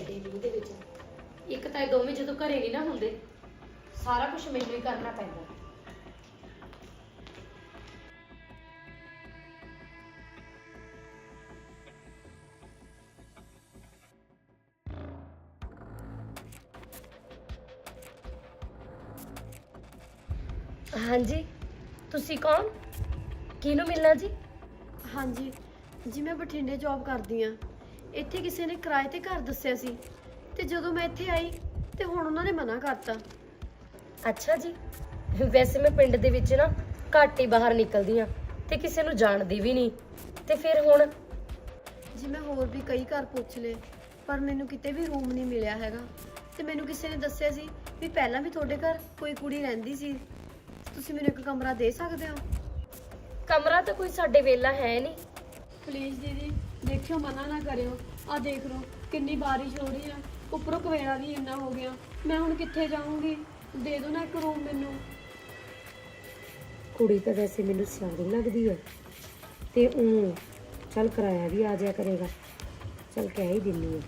ਏਡੀ ਮੀਂਹ ਦੇ ਵਿੱਚ। ਇੱਕ ਤਾਂ ਇਹ ਦੋਵੇਂ ਜਦੋਂ ਘਰੇ ਨਹੀਂ ਨਾ ਹੁੰਦੇ ਸਾਰਾ ਕੁਝ ਮੈਨੂੰ ਹੀ ਕਰਨਾ ਪੈਂਦਾ। ਹਾਂਜੀ ਤੁਸੀਂ ਕੌਣ? ਕਿਹਨੂੰ ਮਿਲਣਾ ਜੀ? ਹਾਂਜੀ ਜੀ ਮੈਂ ਬਠਿੰਡੇ ਜੌਬ ਕਰਦੀ ਆ ਇੱਥੇ ਕਿਸੇ ਨੇ ਕਿਰਾਏ ਤੇ ਘਰ ਦੱਸਿਆ ਸੀ ਤੇ ਜਦੋਂ ਮੈਂ ਇੱਥੇ ਆਈ ਤੇ ਹੁਣ ਉਹਨਾਂ ਨੇ ਮਨਾ ਕਰਤਾ। ਅੱਛਾ ਜੀ ਵੈਸੇ ਮੈਂ ਪਿੰਡ ਦੇ ਵਿੱਚ ਨਾ ਘੱਟ ਹੀ ਬਾਹਰ ਨਿਕਲਦੀ ਆ ਤੇ ਕਿਸੇ ਨੂੰ ਜਾਣਦੀ ਵੀ ਨਹੀਂ। ਤੇ ਫਿਰ ਹੁਣ? ਜੀ ਮੈਂ ਹੋਰ ਵੀ ਕਈ ਘਰ ਪੁੱਛ ਲਏ ਪਰ ਮੈਨੂੰ ਕਿਤੇ ਵੀ ਰੂਮ ਨਹੀਂ ਮਿਲਿਆ ਹੈਗਾ। ਤੇ ਮੈਨੂੰ ਕਿਸੇ ਨੇ ਦੱਸਿਆ ਸੀ ਵੀ ਪਹਿਲਾਂ ਵੀ ਤੁਹਾਡੇ ਘਰ ਕੋਈ ਕੁੜੀ ਰਹਿੰਦੀ ਸੀ। ਤੁਸੀਂ ਮੈਨੂੰ ਇੱਕ ਕਮਰਾ ਦੇ ਸਕਦੇ ਹੋ? ਕਮਰਾ ਤਾਂ ਕੋਈ ਸਾਡੇ ਵੇਲਾ ਹੈ ਨਹੀਂ। ਪਲੀਜ਼ ਦੀਦੀ ਦੇਖਿਓ ਮਨਾ ਨਾ ਕਰਿਓ। ਆ ਦੇਖ ਲਓ ਕਿੰਨੀ ਬਾਰਿਸ਼ ਹੋ ਰਹੀ ਆ। ਉੱਪਰੋਂ ਕਵੇੜਾ ਵੀ ਇੰਨਾ ਹੋ ਗਿਆ। ਮੈਂ ਹੁਣ ਕਿੱਥੇ ਜਾਊਂਗੀ? ਦੇ ਦਿਓ ਨਾ ਇੱਕ ਰੂਮ ਮੈਨੂੰ। ਕੁੜੀ ਤਾਂ ਵੈਸੇ ਮੈਨੂੰ ਸਿਆਣੀ ਲੱਗਦੀ ਹੈ ਤੇ ਉਹ ਚੱਲ ਕਰਾਇਆ ਵੀ ਆ ਜਾਇਆ ਕਰੇਗਾ। ਚੱਲ ਕਹਿ ਹੀ ਦਿੰਨੀ ਆ।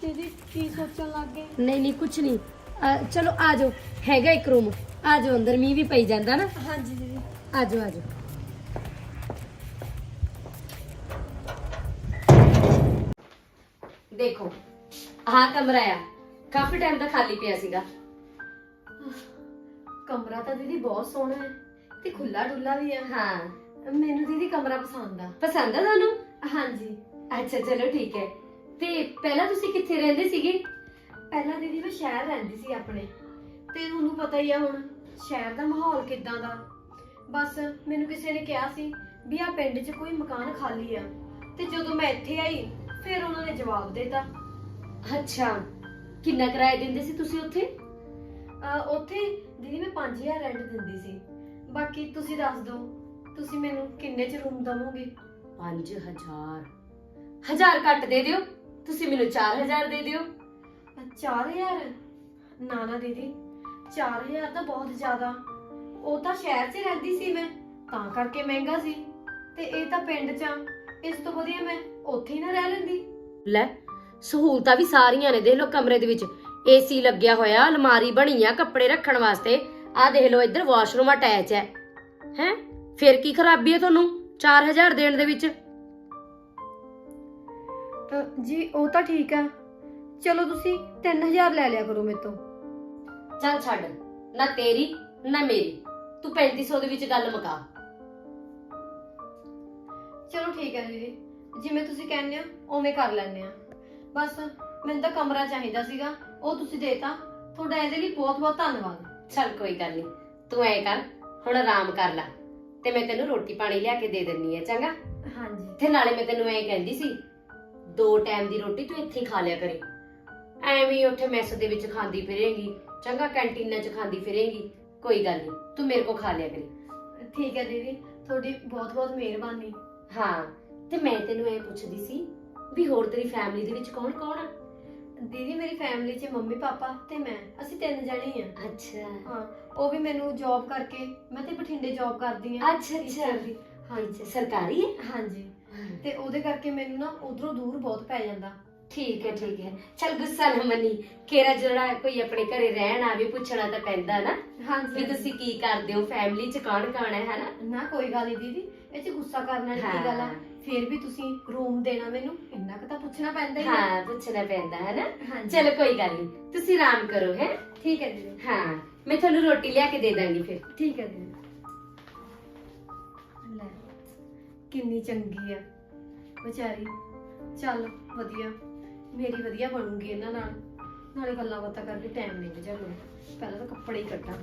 ਦੀਦੀ ਕੀ ਸੋਚਣ ਲੱਗ ਗਏ? ਨਹੀਂ ਨਹੀਂ ਕੁਛ ਨਹੀਂ। ਅਹ, ਚਲੋ ਆ ਜਾਓ। ਹੈਗਾ ਇੱਕ ਰੂਮ ਆ ਜਾਓ ਅੰਦਰ ਮੀਂਹ ਵੀ ਪਈ ਜਾਂਦਾ ਨਾ। ਹਾਂਜੀ ਦੀਦੀ। ਆ ਜਾਓ ਆ ਜਾਓ। ਦੇਖੋ। ਆਹ ਕਮਰਾ ਆ। ਕਾਫੀ ਟਾਈਮ ਦਾ ਖਾਲੀ ਪਿਆ ਸੀਗਾ। ਕਮਰਾ ਤਾਂ ਦੀਦੀ ਬਹੁਤ ਸੋਹਣਾ ਹੈ ਤੇ ਖੁੱਲਾ ਡੁੱਲਾ ਵੀ ਆ। ਹਾਂ। ਮੈਨੂੰ ਦੀਦੀ ਕਮਰਾ ਪਸੰਦ ਆ। ਪਸੰਦ ਆ ਤੁਹਾਨੂੰ? ਹਾਂਜੀ। ਅੱਛਾ ਚਲੋ ਠੀਕ ਹੈ। ਤੇ ਪਹਿਲਾਂ ਤੁਸੀਂ ਕਿੱਥੇ ਰਹਿੰਦੇ ਸੀਗੇ? ਪਹਿਲਾਂ ਦੀਦੀ ਮੈਂ ਸ਼ਹਿਰ ਰਹਿੰਦੀ ਸੀ ਆਪਣੇ। ਤੇ ਤੁਹਾਨੂੰ ਪਤਾ ਹੀ ਆ ਹੁਣ ਸ਼ਹਿਰ ਦਾ ਮਾਹੌਲ ਕਿਦਾਂ ਦਾ। ਬਸ ਮੈਨੂੰ ਕਿਸੇ ਨੇ ਕਿਹਾ ਸੀ ਵੀ ਆ ਪਿੰਡ 'ਚ ਕੋਈ ਮਕਾਨ ਖਾਲੀ ਆ। ਤੇ ਜਦੋਂ ਮੈਂ ਇੱਥੇ ਆਈ ਫਿਰ ਉਹਨਾਂ ਨੇ ਜਵਾਬ ਦਿੱਤਾ। ਅੱਛਾ ਕਿੰਨਾ ਕਿਰਾਇਆ ਦਿੰਦੇ ਸੀ ਤੁਸੀਂ ਉੱਥੇ? ਅਹ ਉੱਥੇ ਦੀਦੀ ਮੈਂ 5000 ਰੈਂਟ ਦਿੰਦੀ ਸੀ। ਬਾਕੀ ਤੁਸੀਂ ਦੱਸ ਦਿਓ ਤੁਸੀਂ ਮੈਨੂੰ ਕਿੰਨੇ 'ਚ ਰੂਮ ਦਵੋਗੇ? 5000 ਹਜ਼ਾਰ। ਘੱਟ ਦੇ ਦਿਓ ਤੁਸੀਂ ਮੈਨੂੰ 4000 ਦੇ ਦਿਓ। 4000 ਨਾ ਨਾ ਦੀਦੀ 4000 ਤਾਂ ਬਹੁਤ ਜ਼ਿਆਦਾ। ਉਹ ਤਾਂ ਸ਼ਹਿਰ 'ਚ ਰਹਿੰਦੀ ਸੀ ਮੈਂ ਤਾਂ ਕਰਕੇ ਮਹਿੰਗਾ ਸੀ। ਤੇ ਇਹ ਤਾਂ ਪਿੰਡ 'ਚ ਆ। ਇਸ ਤੋਂ ਵਧੀਆ ਮੈਂ? ਉੱਥੇ ਹੀ ਨਾ ਰਹਿ ਲੈਂਦੀ। ਲੈ ਸਹੂਲਤਾਂ ਵੀ ਸਾਰੀਆਂ ਨੇ ਦੇਖ ਲਓ ਕਮਰੇ ਦੇ ਵਿੱਚ। ਏਸੀ ਲੱਗਿਆ ਹੋਇਆ ਅਲਮਾਰੀ ਬਣੀ ਆ ਕੱਪੜੇ ਰੱਖਣ ਵਾਸਤੇ। ਆਹ ਦੇਖ ਲਓ ਇੱਧਰ ਵਾਸ਼ਰੂਮ ਅਟੈਚ ਹੈ। ਹੈ? ਫਿਰ ਕੀ ਖਰਾਬੀ ਹੈ ਤੁਹਾਨੂੰ? 4000 ਦੇਣ ਦੇ ਵਿੱਚ। ਜੀ ਉਹ ਤਾਂ ਠੀਕ ਆ। ਚਲੋ ਤੁਸੀਂ 3000 ਲੈ ਲਿਆ ਕਰੋ ਮੇਰੇ ਤੋਂ। ਚੱਲ ਛੱਡ ਨਾ ਤੇਰੀ ਨਾ ਮੇਰੀ। ਤੂੰ 3500 ਦੇ ਵਿੱਚ ਗੱਲ ਮੁਕਾ। ਚਲੋ ਠੀਕ ਹੈ ਦੀਦੀ। ਜਿਵੇਂ ਤੁਸੀਂ ਕਹਿੰਦੇ ਹੋ ਉਵੇਂ ਕਰ ਲੈਂਦੇ ਆ ਬਸ ਮੈਨੂੰ ਤਾਂ ਕਮਰਾ ਚਾਹੀਦਾ ਸੀਗਾ ਉਹ ਤੁਸੀਂ ਦੇਤਾ। ਤੁਹਾਡਾ ਇਹਦੇ ਲਈ ਬਹੁਤ ਬਹੁਤ ਧੰਨਵਾਦ। ਚੱਲ ਕੋਈ ਗੱਲ ਨਹੀਂ ਤੂੰ ਐ ਕਰ ਹੁਣ ਆਰਾਮ ਕਰ ਲੈ। ਤੇ ਮੈਂ ਤੈਨੂੰ ਰੋਟੀ ਪਾਣੀ ਲਿਆ ਕੇ ਦੇ ਦਿੰਨੀ ਆ ਚੰਗਾ? ਹਾਂਜੀ। ਤੇ ਨਾਲੇ ਮੈਂ ਤੈਨੂੰ ਐ ਕਹਿੰਦੀ ਸੀ ਦੋ ਟਾਈਮ ਦੀ ਰੋਟੀ ਤੂੰ ਇੱਥੇ ਹੀ ਖਾ ਲਿਆ ਕਰੇ। ਐਵੇਂ ਹੀ ਉੱਥੇ ਮੈਸ ਦੇ ਵਿੱਚ ਖਾਂਦੀ ਫਿਰੇਂਗੀ ਚੰਗਾ ਕੈਂਟੀਨਾਂ 'ਚ ਖਾਂਦੀ ਫਿਰੇਂਗੀ। ਕੋਈ ਗੱਲ ਨਹੀਂ ਤੂੰ ਮੇਰੇ ਕੋਲ ਖਾ ਲਿਆ ਕਰੀ। ਠੀਕ ਹੈ ਦੀਦੀ ਤੁਹਾਡੀ ਬਹੁਤ ਬਹੁਤ ਮਿਹਰਬਾਨੀ। ਹਾਂ ਤੇ ਮੈਂ ਤੈਨੂੰ ਐ ਪੁੱਛਦੀ ਸੀ ਵੀ ਹੋਰ ਤੇਰੀ ਫੈਮਿਲੀ ਦੇ ਵਿੱਚ ਕੌਣ ਕੌਣ ਆ? ਦੀਦੀ ਮੇਰੀ ਫੈਮਿਲੀ 'ਚ ਮੰਮੀ ਪਾਪਾ ਤੇ ਮੈਂ ਅਸੀਂ ਤਿੰਨ ਜਣੇ ਆ। ਅੱਛਾ। ਹਾਂ ਉਹ ਵੀ ਮੈਨੂੰ ਜੌਬ ਕਰਕੇ ਮੈਂ ਤੇ ਬਠਿੰਡੇ ਜੌਬ ਕਰਦੀ ਆ। ਅੱਛਾ ਅੱਛਾ। ਹਾਂਜੀ ਸਰਕਾਰੀ ਹੈ ਹਾਂਜੀ। ਤੇ ਉਹਦੇ ਕਰਕੇ ਮੈਨੂੰ ਨਾ ਉਧਰੋਂ ਦੂਰ ਬਹੁਤ ਪੈ ਜਾਂਦਾ। ਠੀਕ ਹੈ ਠੀਕ ਹੈ। ਚਲ ਗੁੱਸਾ ਨਾ ਮੰਨੀ। ਕੇਰਾ ਜਿਹੜਾ ਕੋਈ ਆਪਣੇ ਘਰੇ ਰਹਿਣ ਆਵੇ ਪੁੱਛਣਾ ਤਾਂ ਪੈਂਦਾ ਨਾ। ਹਾਂਜੀ। ਵੀ ਤੁਸੀਂ ਕੀ ਕਰਦੇ ਹੋ? ਫੈਮਿਲੀ ਚ ਕੌਣ ਕੌਣ ਹੈ ਹਨਾ? ਨਾ ਕੋਈ ਗੱਲ ਨਹੀਂ ਦੀਦੀ। ਇਹ 'ਚ ਗੁੱਸਾ ਕਰਨਾ ਦੀ ਕੀ ਗੱਲ ਆ? ਹਾਂ। ਫਿਰ ਵੀ ਤੁਸੀਂ ਰੂਮ ਦੇਣਾ ਮੈਨੂੰ? ਇੰਨਾ ਕੁ ਤਾਂ ਪੁੱਛਣਾ ਪੈਂਦਾ ਹੀ ਆ। ਹਾਂ ਪੁੱਛਣਾ ਪੈਂਦਾ ਹੈ ਨਾ ਹਾਂਜੀ। ਚਲੋ ਕੋਈ ਗੱਲ ਨਹੀਂ ਤੁਸੀਂ ਆਰਾਮ ਕਰੋ ਹੈ? ਠੀਕ ਹੈ ਦੀਦੀ। ਹਾਂ ਮੈਂ ਤੁਹਾਨੂੰ ਰੋਟੀ ਲਿਆ ਕੇ ਦੇ ਦਾਂਗੀ ਫਿਰ। ਠੀਕ ਹੈ ਦੀਦੀ। ਲੈ ਕਿੰਨੀ ਚੰਗੀ ਆ। ਵਿਚਾਰੀ ਚੱਲ ਵਧੀਆ। ਮੇਰੀ ਵਧੀਆ ਬਣੂਗੀ ਇਹਨਾਂ ਨਾਲ। ਨਾਲੇ ਗੱਲਾਂ ਬਾਤਾਂ ਕਰਕੇ ਟਾਈਮ ਨਿਕਲ ਜਾਊਗਾ ਪਹਿਲਾਂ ਤਾਂ ਕੱਪੜੇ ਹੀ ਕੱਢਾਂ।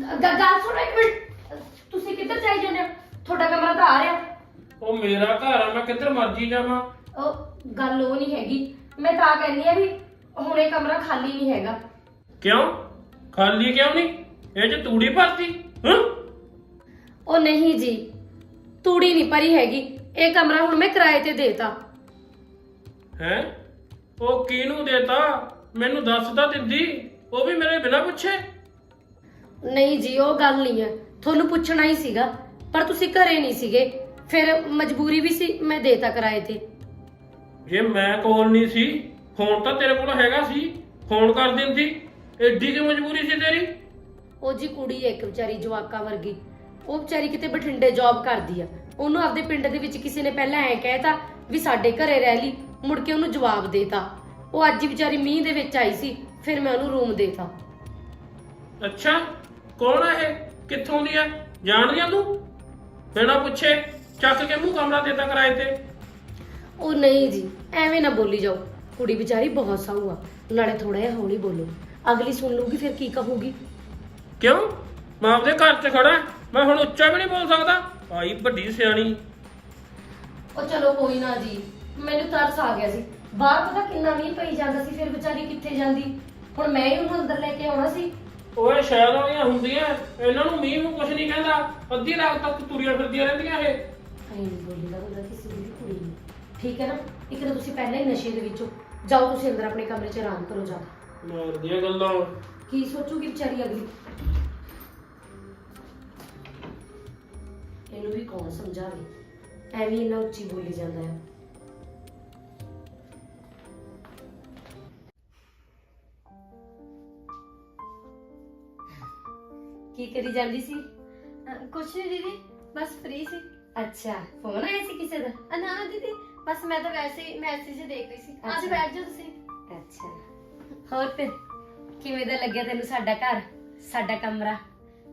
ਗ- ਗੱਲ ਸੁਣੋ ਇੱਕ ਮਿੰਟ। ਤੁਸੀਂ ਕਿੱਧਰ ਜਾਈ ਜਾਂਦੇ ਹੋ? ਤੁਹਾਡਾ ਕਮਰਾ ਤਾਂ ਆ ਰਿਹਾ। ਉਹ ਮੇਰਾ ਘਰ ਆ ਮੈਂ ਕਿੱਧਰ ਮਰਜ਼ੀ ਜਾਵਾਂ? ਉਹ ਗੱਲ ਉਹ ਨਹੀਂ ਹੈਗੀ। ਮੈਂ ਤਾਂ ਕਹਿੰਦੀ ਆ ਵੀ ਹੁਣ ਇਹ ਕਮਰਾ ਖਾਲੀ ਨਹੀਂ ਹੈਗਾ। ਕਿਉਂ? ਖਾਲੀ ਕਿਉਂ ਨਹੀਂ? ਇਹ ਚ ਤੂੜੀ ਭਰਤੀ ਹਾਂ? ਉਹ ਨਹੀਂ ਜੀ ਤੂੜੀ ਨਹੀਂ ਭਰੀ ਹੈਗੀ। ਇਹ ਕਮਰਾ ਹੁਣ ਮੈਂ ਕਿਰਾਏ ਤੇ ਦੇਤਾ। ਹੈ? ਉਹ ਕਿਹਨੂੰ ਦੇਤਾ? ਮੈਨੂੰ ਦੱਸ ਤਾਂ ਦਿੰਦੀ। ਉਹ ਵੀ ਮੇਰੇ ਬਿਨਾਂ ਪੁੱਛੇ। ਨਹੀਂ ਜੀ ਉਹ ਗੱਲ ਨਹੀਂ ਹੈ। ਤੁਹਾਨੂੰ ਪੁੱਛਣਾ ਹੀ ਸੀਗਾ ਪਰ ਤੁਸੀਂ ਘਰੇ ਨਹੀਂ ਸੀਗੇ। ਫਿਰ ਮਜਬੂਰੀ ਵੀ ਸੀ ਮੈਂ ਦੇਤਾ ਕਿਰਾਏ ਤੇ। ਜੇ ਮੈਂ ਕੋਲ ਨਹੀਂ ਸੀ ਫੋਨ ਤਾਂ ਤੇਰੇ ਕੋਲ ਹੈਗਾ ਸੀ ਫੋਨ ਕਰ ਦਿੰਦੀ। ਐਡੀ ਕਿ ਮਜਬੂਰੀ ਸੀ ਤੇਰੀ? ਉਹ ਜੀ ਕੁੜੀ ਹੈ ਇੱਕ ਵਿਚਾਰੀ ਜਵਾਕਾ ਵਰਗੀ। ਉਹ ਵਿਚਾਰੀ ਕਿਤੇ ਬਠਿੰਡੇ ਜੌਬ ਕਰਦੀ ਆ। ਉਹਨੂੰ ਆਪਦੇ ਪਿੰਡ ਦੇ ਵਿੱਚ ਕਿਸੇ ਨੇ ਪਹਿਲਾਂ ਐ ਕਹਿਤਾ ਵੀ ਸਾਡੇ ਘਰੇ ਰਹਿ ਲਈ ਮੁੜ ਕੇ ਉਹਨੂੰ ਜਵਾਬ ਦੇਤਾ। ਉਹ ਅੱਜ ਹੀ ਵਿਚਾਰੀ ਮੀਂਹ ਦੇ ਵਿੱਚ ਆਈ ਸੀ ਫਿਰ ਮੈਂ ਉਹਨੂੰ ਰੂਮ ਦੇਤਾ। ਅੱਛਾ। ਕੌਣ ਹੈ ਇਹ? ਕਿੱਥੋਂ ਦੀ ਹੈ ਜਾਣਦੀ ਆ ਤੂੰ? ਬਿਨਾਂ ਪੁੱਛੇ ਚੱਕ ਕੇ ਮੂੰਹ ਕਮਰਾ ਦੇਤਾ ਕਿਰਾਏ ਤੇ। ਉਹ ਨਹੀਂ ਜੀ ਐਵੇਂ ਨਾ ਬੋਲੀ ਜਾਓ। ਕੁੜੀ ਵਿਚਾਰੀ ਬਹੁਤ ਸਾਊ ਆ। ਨਾਲੇ ਥੋੜਾ ਜਿਹਾ ਹੌਲੀ ਬੋਲੋ। ਅਗਲੀ ਸੁਣ ਲੂਗੀ ਫਿਰ ਕੀ ਕਹੂਗੀ? ਕਿਉਂ? ਮੈਂ ਆਪਦੇ ਘਰ 'ਚ ਖੜਾ ਮੈਂ ਹੁਣ ਉੱਚਾ ਵੀ ਨਹੀਂ ਬੋਲ ਸਕਦਾ। ਆਈ ਵੱਡੀ ਸਿਆਣੀ। ਉਹ ਚਲੋ ਕੋਈ ਨਾ ਜੀ ਮੈਨੂੰ ਤਰਸ ਆ ਗਿਆ ਸੀ। ਬਾਹਰ ਪਤਾ ਕਿੰਨਾ ਮੀਂਹ ਪਈ ਜਾਂਦਾ ਸੀ ਫਿਰ ਵਿਚਾਰੀ ਕਿੱਥੇ ਜਾਂਦੀ? ਹੁਣ ਮੈਂ ਹੀ ਉਹਨੂੰ ਅੰਦਰ ਲੈ ਕੇ ਆਉਣਾ ਸੀ। ਓਏ ਸ਼ਹਿਰ ਵਾਲੀਆਂ ਹੁੰਦੀਆਂ ਇਹਨਾਂ ਨੂੰ ਮੀਂਹ ਨੂੰ ਕੁਝ ਨਹੀਂ ਕਹਿੰਦਾ। ਅੱਧੀ ਰਾਤ ਤੱਕ ਤੁਰੀਆਂ ਫਿਰਦੀਆਂ ਰਹਿੰਦੀਆਂ ਇਹ। ਐਂ ਨਹੀਂ ਬੋਲੀਦਾ ਹੁੰਦਾ ਕਿਸੇ ਦੀ ਵੀ ਕੁੜੀ ਨੂੰ ਠੀਕ ਹੈ ਨਾ? ਇੱਕ ਤਾਂ ਤੁਸੀਂ ਪਹਿਲਾਂ ਹੀ ਨਸ਼ੇ ਦੇ ਵਿੱਚੋਂ ਜਾਓ ਤੁਸੀਂ ਅੰਦਰ ਆਪਣੇ ਕਮਰੇ 'ਚ ਆਰਾਮ ਕਰੋ ਜਾ ਕੇ। ਮਾਰਦੀਆਂ ਗੱਲਾਂ। ਕੀ ਸੋਚੂਗੀ ਵਿਚਾਰੀ ਅਗਲੀ? ਇਹਨੂੰ ਵੀ ਕੌਣ ਸਮਝਾਵੇ? ਐਵੇਂ ਇੰਨਾ ਉੱਚੀ ਬੋਲੀ ਜਾਂਦਾ ਹੈ। ਕੀ ਕਰੀ ਜਾਂਦੀ ਸੀ? ਕੁਛ ਨਹੀਂ ਦੀਦੀ ਬਸ ਫ੍ਰੀ ਸੀ। ਅੱਛਾ ਫੋਨ ਆਇਆ ਸੀ ਕਿਸੇ ਦਾ? ਅ, ਨਾ ਦੀਦੀ ਬਸ ਮੈਂ ਤਾਂ ਵੈਸੇ ਹੀ ਮੈਸੇਜ ਦੇਖ ਰਹੀ ਸੀ। ਅੱਜ ਅੱਛਾ। ਬੈਠ ਜਾਓ ਤੁਸੀਂ। ਅੱਛਾ। ਹੋਰ ਫਿਰ ਕਿਵੇਂ ਦਾ ਲੱਗਿਆ ਤੈਨੂੰ ਸਾਡਾ ਘਰ ਸਾਡਾ ਕਮਰਾ?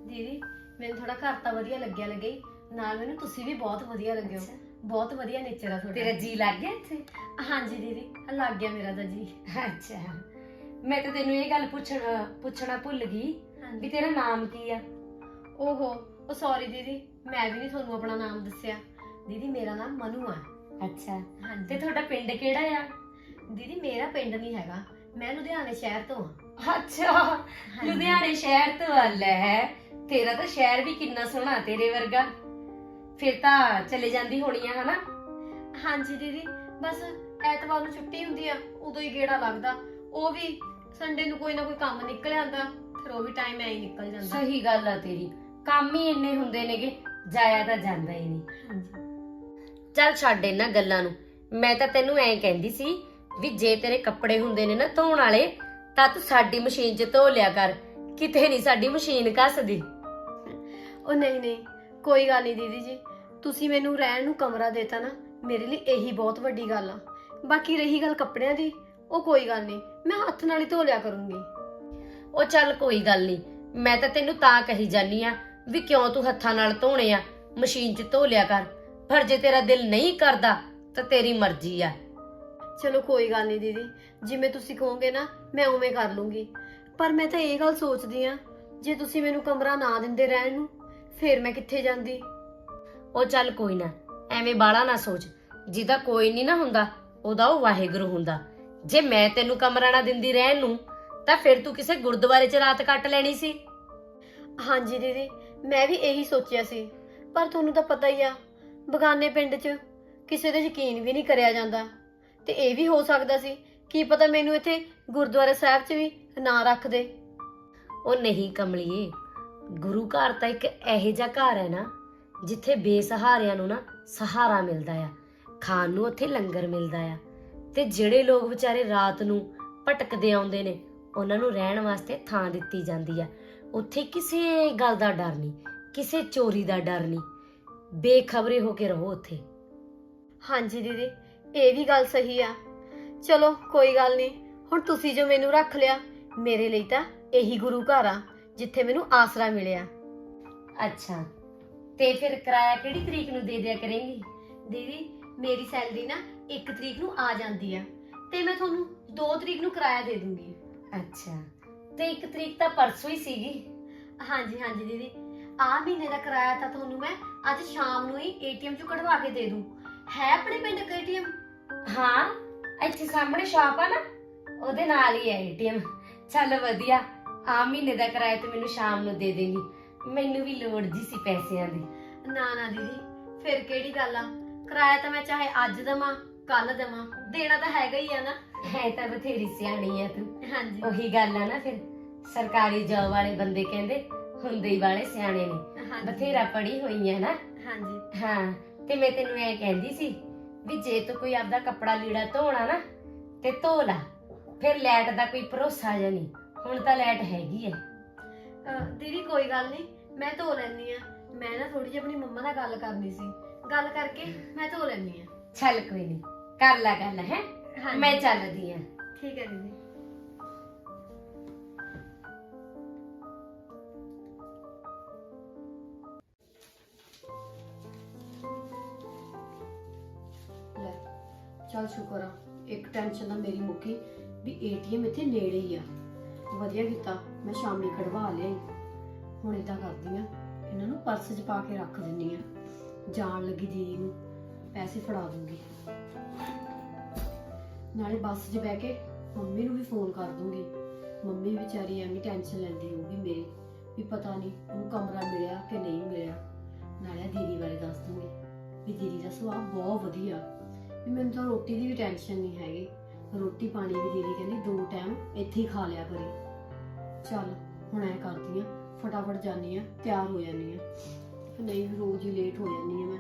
ਦੀਦੀ ਮੈਨੂੰ ਥੋੜਾ ਘਰ ਤਾਂ ਵਧੀਆ ਲੱਗਿਆ ਲੱਗੇ। ਨਾਲ ਮੈਨੂੰ ਤੁਸੀਂ ਵੀ ਬਹੁਤ ਵਧੀਆ ਲੱਗੇ ਹੋ। ਅੱਛਾ। ਬਹੁਤ ਵਧੀਆ ਨੇਚਰ ਆ ਤੁਹਾਡਾ। ਤੇਰਾ ਜੀ ਲੱਗ ਗਿਆ ਇੱਥੇ? ਹਾਂਜੀ ਦੀਦੀ ਲੱਗ ਗਿਆ ਮੇਰਾ ਤਾਂ ਜੀ। ਅੱਛਾ। ਮੈਂ ਤਾਂ ਤੈਨੂੰ ਇਹ ਗੱਲ ਪੁੱਛਣਾ ਪੁੱਛਣਾ ਭੁੱਲ ਗਈ ਵੀ ਤੇਰਾ ਨਾਮ ਕੀ ਆ? ਓਹੋ ਉਹ ਸੌਰੀ ਦੀਦੀ ਮੈਂ ਵੀ ਨਹੀਂ ਤੁਹਾਨੂੰ ਆਪਣਾ ਨਾਮ ਦੱਸਿਆ। ਦੀਦੀ ਮੇਰਾ ਨਾਮ ਮਨੂ ਆ। ਅੱਛਾ। ਹਾਂਜੀ। ਤੇ ਤੁਹਾਡਾ ਪਿੰਡ ਕਿਹੜਾ ਆ? ਦੀਦੀ ਮੇਰਾ ਪਿੰਡ ਨਹੀਂ ਹੈਗਾ। ਮੈਂ ਲੁਧਿਆਣੇ ਸ਼ਹਿਰ ਤੋਂ ਆ। ਅੱਛਾ। ਲੁਧਿਆਣੇ ਸ਼ਹਿਰ ਤੋਂ ਆ ਲੈ। ਤੇਰਾ ਤਾਂ ਸ਼ਹਿਰ ਵੀ ਕਿੰਨਾ ਸੋਹਣਾ ਤੇਰੇ ਵਰਗਾ। ਫਿਰ ਤਾਂ ਚਲੇ ਜਾਂਦੀ ਹੋਣੀ ਆ ਹਨਾ? ਹਾਂਜੀ ਦੀਦੀ ਬਸ ਐਤਵਾਰ ਨੂੰ ਛੁੱਟੀ ਹੁੰਦੀ ਆ ਉਦੋਂ ਹੀ ਗੇੜਾ ਲੱਗਦਾ। ਉਹ ਵੀ ਸੰਡੇ ਨੂੰ ਕੋਈ ਨਾ ਕੋਈ ਕੰਮ ਨਿਕਲ ਆਂਦਾ ਫਿਰ ਉਹ ਵੀ ਟਾਈਮ ਐ ਹੀ ਨਿਕਲ ਜਾਂਦਾ। ਸਹੀ ਗੱਲ ਆ ਤੇਰੀ। ਕੰਮ ਹੀ ਇੰਨੇ ਹੁੰਦੇ ਨੇਗੇ ਜਾਇਆ ਤਾਂ ਜਾਂਦਾ ਹੀ ਨਹੀਂ। ਹਾਂਜੀ। ਚੱਲ ਛੱਡ ਇਹਨਾਂ ਗੱਲਾਂ ਨੂੰ। ਮੈਂ ਤਾਂ ਤੈਨੂੰ ਐਂ ਕਹਿੰਦੀ ਸੀ ਵੀ ਜੇ ਤੇਰੇ ਕੱਪੜੇ ਹੁੰਦੇ ਨੇ ਨਾ ਧੋਣ ਵਾਲੇ ਤਾਂ ਤੂੰ ਸਾਡੀ ਮਸ਼ੀਨ 'ਚ ਧੋ ਲਿਆ ਕਰ। ਕਿਤੇ ਨਹੀਂ ਸਾਡੀ ਮਸ਼ੀਨ ਕੱਸਦੀ ਉਹ ਨਹੀਂ ਨਹੀਂ ਕੋਈ ਗੱਲ ਨਹੀਂ ਦੀਦੀ ਜੀ। ਤੁਸੀਂ ਮੈਨੂੰ ਰਹਿਣ ਨੂੰ ਕਮਰਾ ਦੇਤਾ ਨਾ ਮੇਰੇ ਲਈ ਇਹੀ ਬਹੁਤ ਵੱਡੀ ਗੱਲ ਆ। ਬਾਕੀ ਰਹੀ ਗੱਲ ਕੱਪੜਿਆਂ ਦੀ ਉਹ ਕੋਈ ਗੱਲ ਨਹੀਂ। ਮੈਂ ਹੱਥ ਨਾਲ ਹੀ ਧੋ ਲਿਆ ਕਰੂੰਗੀ। ਉਹ ਚੱਲ ਕੋਈ ਗੱਲ ਨਹੀਂ ਮੈਂ ਤਾਂ ਤੈਨੂੰ ਤਾਂ ਕਹੀ ਜਾਨੀ ਆ ਵੀ ਕਿਉਂ ਤੂੰ ਹੱਥਾਂ ਨਾਲ ਧੋਣੇ ਆ ਮਸ਼ੀਨ 'ਚ ਧੋ ਲਿਆ ਕਰ ਪਰ ਜੇ ਤੇਰਾ ਦਿਲ ਨਹੀਂ ਕਰਦਾ ਤਾਂ ਤੇਰੀ ਮਰਜ਼ੀ ਆ। ਚਲੋ ਕੋਈ ਗੱਲ ਨਹੀਂ ਦੀਦੀ ਜਿਵੇਂ ਤੁਸੀਂ ਕਹੋਗੇ ਨਾ ਮੈਂ ਉਵੇਂ ਕਰ ਲੂੰਗੀ। ਪਰ ਮੈਂ ਤਾਂ ਇਹ ਗੱਲ ਸੋਚਦੀ ਆ ਜੇ ਤੁਸੀਂ ਮੈਨੂੰ ਕਮਰਾ ਨਾ ਦਿੰਦੇ ਰਹਿਣ ਨੂੰ ਫਿਰ ਮੈਂ ਕਿੱਥੇ ਜਾਂਦੀ? ਉਹ ਚੱਲ ਕੋਈ ਨਾ ਐਵੇਂ ਬਾਲਾ ਨਾ ਸੋਚ ਜਿਹਦਾ ਕੋਈ ਨਹੀਂ ਨਾ ਹੁੰਦਾ ਉਹਦਾ ਉਹ ਵਾਹਿਗੁਰੂ ਹੁੰਦਾ। ਜੇ ਮੈਂ ਤੈਨੂੰ ਕਮਰਾ ਨਾ ਦਿੰਦੀ ਰਹਿਣ ਨੂੰ ਤਾਂ ਫਿਰ ਤੂੰ ਕਿਸੇ ਗੁਰਦੁਆਰੇ 'ਚ ਰਾਤ ਕੱਟ ਲੈਣੀ ਸੀ। ਹਾਂਜੀ ਦੀਦੀ ਮੈਂ ਵੀ ਇਹੀ ਸੋਚਿਆ ਸੀ। ਪਰ ਤੁਹਾਨੂੰ ਤਾਂ ਪਤਾ ਹੀ ਆ ਬਗਾਨੇ ਪਿੰਡ 'ਚ ਕਿਸੇ ਤੇ ਯਕੀਨ ਵੀ ਨਹੀਂ ਕਰਿਆ ਜਾਂਦਾ। ਤੇ ਇਹ ਵੀ ਹੋ ਸਕਦਾ ਸੀ ਕੀ ਪਤਾ ਮੈਨੂੰ ਇੱਥੇ ਗੁਰਦੁਆਰਾ ਸਾਹਿਬ 'ਚ ਵੀ ਨਾ ਰੱਖ ਦੇ। ਉਹ ਨਹੀਂ ਕਮਲੀਏ ਗੁਰੂ ਘਰ ਤਾਂ ਇੱਕ ਇਹੋ ਜਿਹਾ ਘਰ ਹੈ ਨਾ ਜਿੱਥੇ ਬੇਸਹਾਰਿਆਂ ਨੂੰ ਨਾ ਸਹਾਰਾ ਮਿਲਦਾ ਆ ਖਾਣ ਨੂੰ ਉੱਥੇ ਲੰਗਰ ਮਿਲਦਾ ਆ। ਤੇ ਜਿਹੜੇ ਲੋਕ ਵਿਚਾਰੇ ਰਾਤ ਨੂੰ ਭਟਕਦੇ ਆਉਂਦੇ ਨੇ ਉਹਨਾਂ ਨੂੰ ਰਹਿਣ ਵਾਸਤੇ ਥਾਂ ਦਿੱਤੀ ਜਾਂਦੀ ਆ। ਉੱਥੇ ਕਿਸੇ ਗੱਲ ਦਾ ਡਰ ਨਹੀਂ ਕਿਸੇ ਚੋਰੀ ਦਾ ਡਰ ਨਹੀਂ। ਬੇਖਬਰੇ ਹੋ ਕੇ ਰਹੋ ਉੱਥੇ। ਹਾਂਜੀ ਦੀਦੀ ਇਹ ਵੀ ਗੱਲ ਸਹੀ ਆ। ਚਲੋ ਕੋਈ ਗੱਲ ਨਹੀਂ। ਹੁਣ ਤੁਸੀਂ ਜੋ ਮੈਨੂੰ ਰੱਖ ਲਿਆ ਮੇਰੇ ਲਈ ਤਾਂ ਇਹੀ ਗੁਰੂ ਘਰ ਆ ਜਿੱਥੇ ਮੈਨੂੰ ਆਸਰਾ ਮਿਲਿਆ। ਅੱਛਾ। ਤੇ ਫਿਰ ਕਿਰਾਇਆ ਕਿਹੜੀ ਤਰੀਕ ਨੂੰ ਦੇ ਦਿਆ ਕਰੇਂਗੀ? ਦੀਦੀ ਮੇਰੀ ਸੈਲਰੀ ਨਾ 1 ਤਰੀਕ ਨੂੰ ਆ ਜਾਂਦੀ ਆ। ਤੇ ਮੈਂ ਤੁਹਾਨੂੰ 2 ਤਰੀਕ ਨੂੰ ਕਿਰਾਇਆ ਦੇ ਦੂੰਗੀ। ਅੱਛਾ ਤੇ ਇੱਕ ਤਰੀਕ ਤਾਂ ਪਰਸੋਂ ਹੀ ਸੀਗੀ। ਹਾਂਜੀ ਹਾਂਜੀ ਦੀਦੀ। ਆ ਮਹੀਨੇ ਦਾ ਕਿਰਾਇਆ ਤਾਂ ਤੁਹਾਨੂੰ ਮੈਂ ਅੱਜ ਸ਼ਾਮ ਨੂੰ ਹੀ ਏਟੀਐਮ ਚੋਂ ਕਢਵਾ ਕੇ ਦੇ ਦੂੰ। ਹੈ ਆਪਣੇ ਪਿੰਡ ਕੋਈ ਏਟੀਐਮ? ਹਾਂ ਇੱਥੇ ਸਾਹਮਣੇ ਸ਼ਾਪ ਆ ਨਾ ਉਹਦੇ ਨਾਲ ਹੀ ਹੈ ਏਟੀਐਮ। ਚੱਲ ਵਧੀਆ ਆ ਮਹੀਨੇ ਦਾ ਕਿਰਾਇਆ ਤੇ ਮੈਨੂੰ ਸ਼ਾਮ ਨੂੰ ਦੇ ਦੇਂਗੀ। ਮੈਨੂੰ ਵੀ ਲੋੜ ਜੀ ਸੀ ਪੈਸਿਆਂ ਦੀ। ਨਾ ਨਾ ਦੀਦੀ ਫਿਰ ਕਿਹੜੀ ਗੱਲ ਆ? ਕਿਰਾਇਆ ਤਾਂ ਮੈਂ ਚਾਹੇ ਅੱਜ ਦਵਾਂ ਕੱਲ ਦਵਾਂ ਦੇਣਾ ਤਾਂ ਹੈਗਾ ਹੀ ਆ ਨਾ। ਹੈ ਤਾਂ ਬਥੇਰੀ ਸਿਆਣੀ ਆ ਤੂੰ। ਹਾਂਜੀ। ਉਹੀ ਗੱਲ ਆ ਨਾ ਫਿਰ। ਸਰਕਾਰੀ ਜੌਬ ਵਾਲੇ ਬੰਦੇ ਕਹਿੰਦੇ ਹੁੰਦੇ ਹੀ ਵਾਲੇ ਸਿਆਣੇ ਨੇ। ਹਾਂਜੀ। ਬਥੇਰਾ ਪੜੀ ਹੋਈ ਹੈ ਨਾ। ਹਾਂਜੀ। ਹਾਂ ਤੇ ਮੈਂ ਤੈਨੂੰ ਇਹ ਕਹਿੰਦੀ ਸੀ ਵੀ ਜੇ ਤੂੰ ਕੋਈ ਆਪਦਾ ਕੱਪੜਾ ਲੀੜਾ ਧੋਣਾ ਨਾ ਤੇ ਧੋ ਲਾ। ਫਿਰ ਲਾਈਟ ਦਾ ਕੋਈ ਭਰੋਸਾ ਜਾਂ ਨਹੀਂ। ਹੁਣ ਤਾਂ ਲਾਈਟ ਹੈਗੀ ਅਹ ਦੀਦੀ ਕੋਈ ਗੱਲ ਨਹੀਂ ਮੈਂ ਧੋ ਲੈਣੀ ਆ। ਮੈਂ ਨਾ ਥੋੜੀ ਜਿਹੀ ਆਪਣੀ ਮੰਮਾ ਨਾਲ ਗੱਲ ਕਰਨੀ ਸੀ। ਗੱਲ ਕਰਕੇ ਮੈਂ ਧੋ ਲੈਣੀ ਆ। ਚੱਲ ਕੋਈ ਨਹੀਂ ਕਰ ਲਾ ਗੱਲ ਹੈ? ਹਾਂਜੀ। ਮੈਂ ਚੱਲਦੀ ਆ ਠੀਕ ਹੈ ਦੀਦੀ। ਲੈ ਚਲ ਸ਼ੁਕਰ ਆ ਇੱਕ ਟੈਨਸ਼ਨ ਤਾਂ ਮੇਰੀ ਮੁੱਕੀ ਵੀ ਏਟੀਐਮ ਇੱਥੇ ਨੇੜੇ ਹੀ ਆ। ਵਧੀਆ ਕੀਤਾ ਮੈਂ ਸ਼ਾਮੀ ਕਢਵਾ ਲਿਆ ਹੁਣ ਇਦਾਂ ਕਰਦੀ ਆ ਇਹਨਾਂ ਨੂੰ ਪਰਸ 'ਚ ਪਾ ਕੇ ਰੱਖ ਦਿੰਨੀ ਆ ਜਾਣ ਲੱਗੀ ਦੀਦੀ ਨੂੰ ਪੈਸੇ ਫੜਾ ਦੂੰਗੀ। ਨਾਲੇ ਬੱਸ 'ਚ ਬਹਿ ਕੇ ਮੰਮੀ ਨੂੰ ਵੀ ਫੋਨ ਕਰ ਦੂੰਗੀ। ਮੰਮੀ ਵਿਚਾਰੀ ਐਵੇਂ ਟੈਨਸ਼ਨ ਲੈਂਦੀ ਹੋਊਗੀ ਮੇਰੀ, ਵੀ ਪਤਾ ਨਹੀਂ ਉਹਨੂੰ ਕਮਰਾ ਮਿਲਿਆ ਕਿ ਨਹੀਂ ਮਿਲਿਆ। ਨਾਲੇ ਦੀਦੀ ਬਾਰੇ ਦੱਸ ਦੂੰਗੀ, ਵੀ ਦੀਦੀ ਦਾ ਸੁਭਾਅ ਬਹੁਤ ਵਧੀਆ। ਵੀ ਮੈਨੂੰ ਤਾਂ ਰੋਟੀ ਦੀ ਵੀ ਟੈਨਸ਼ਨ ਨਹੀਂ ਹੈਗੀ। ਰੋਟੀ ਪਾਣੀ ਵੀ ਦੀਦੀ ਕਹਿੰਦੀ ਦੋ ਟਾਈਮ ਇੱਥੇ ਹੀ ਖਾ ਲਿਆ ਕਰੀ। ਚੱਲ ਹੁਣ ਐ ਕਰਦੀ ਆ, ਫਟਾਫਟ ਜਾਨੀ ਆ, ਤਿਆਰ ਹੋ ਜਾਨੀ ਆ। ਨਹੀਂ ਰੋਜ਼ ਹੀ ਲੇਟ ਹੋ ਜਾਨੀ ਆ ਮੈਂ।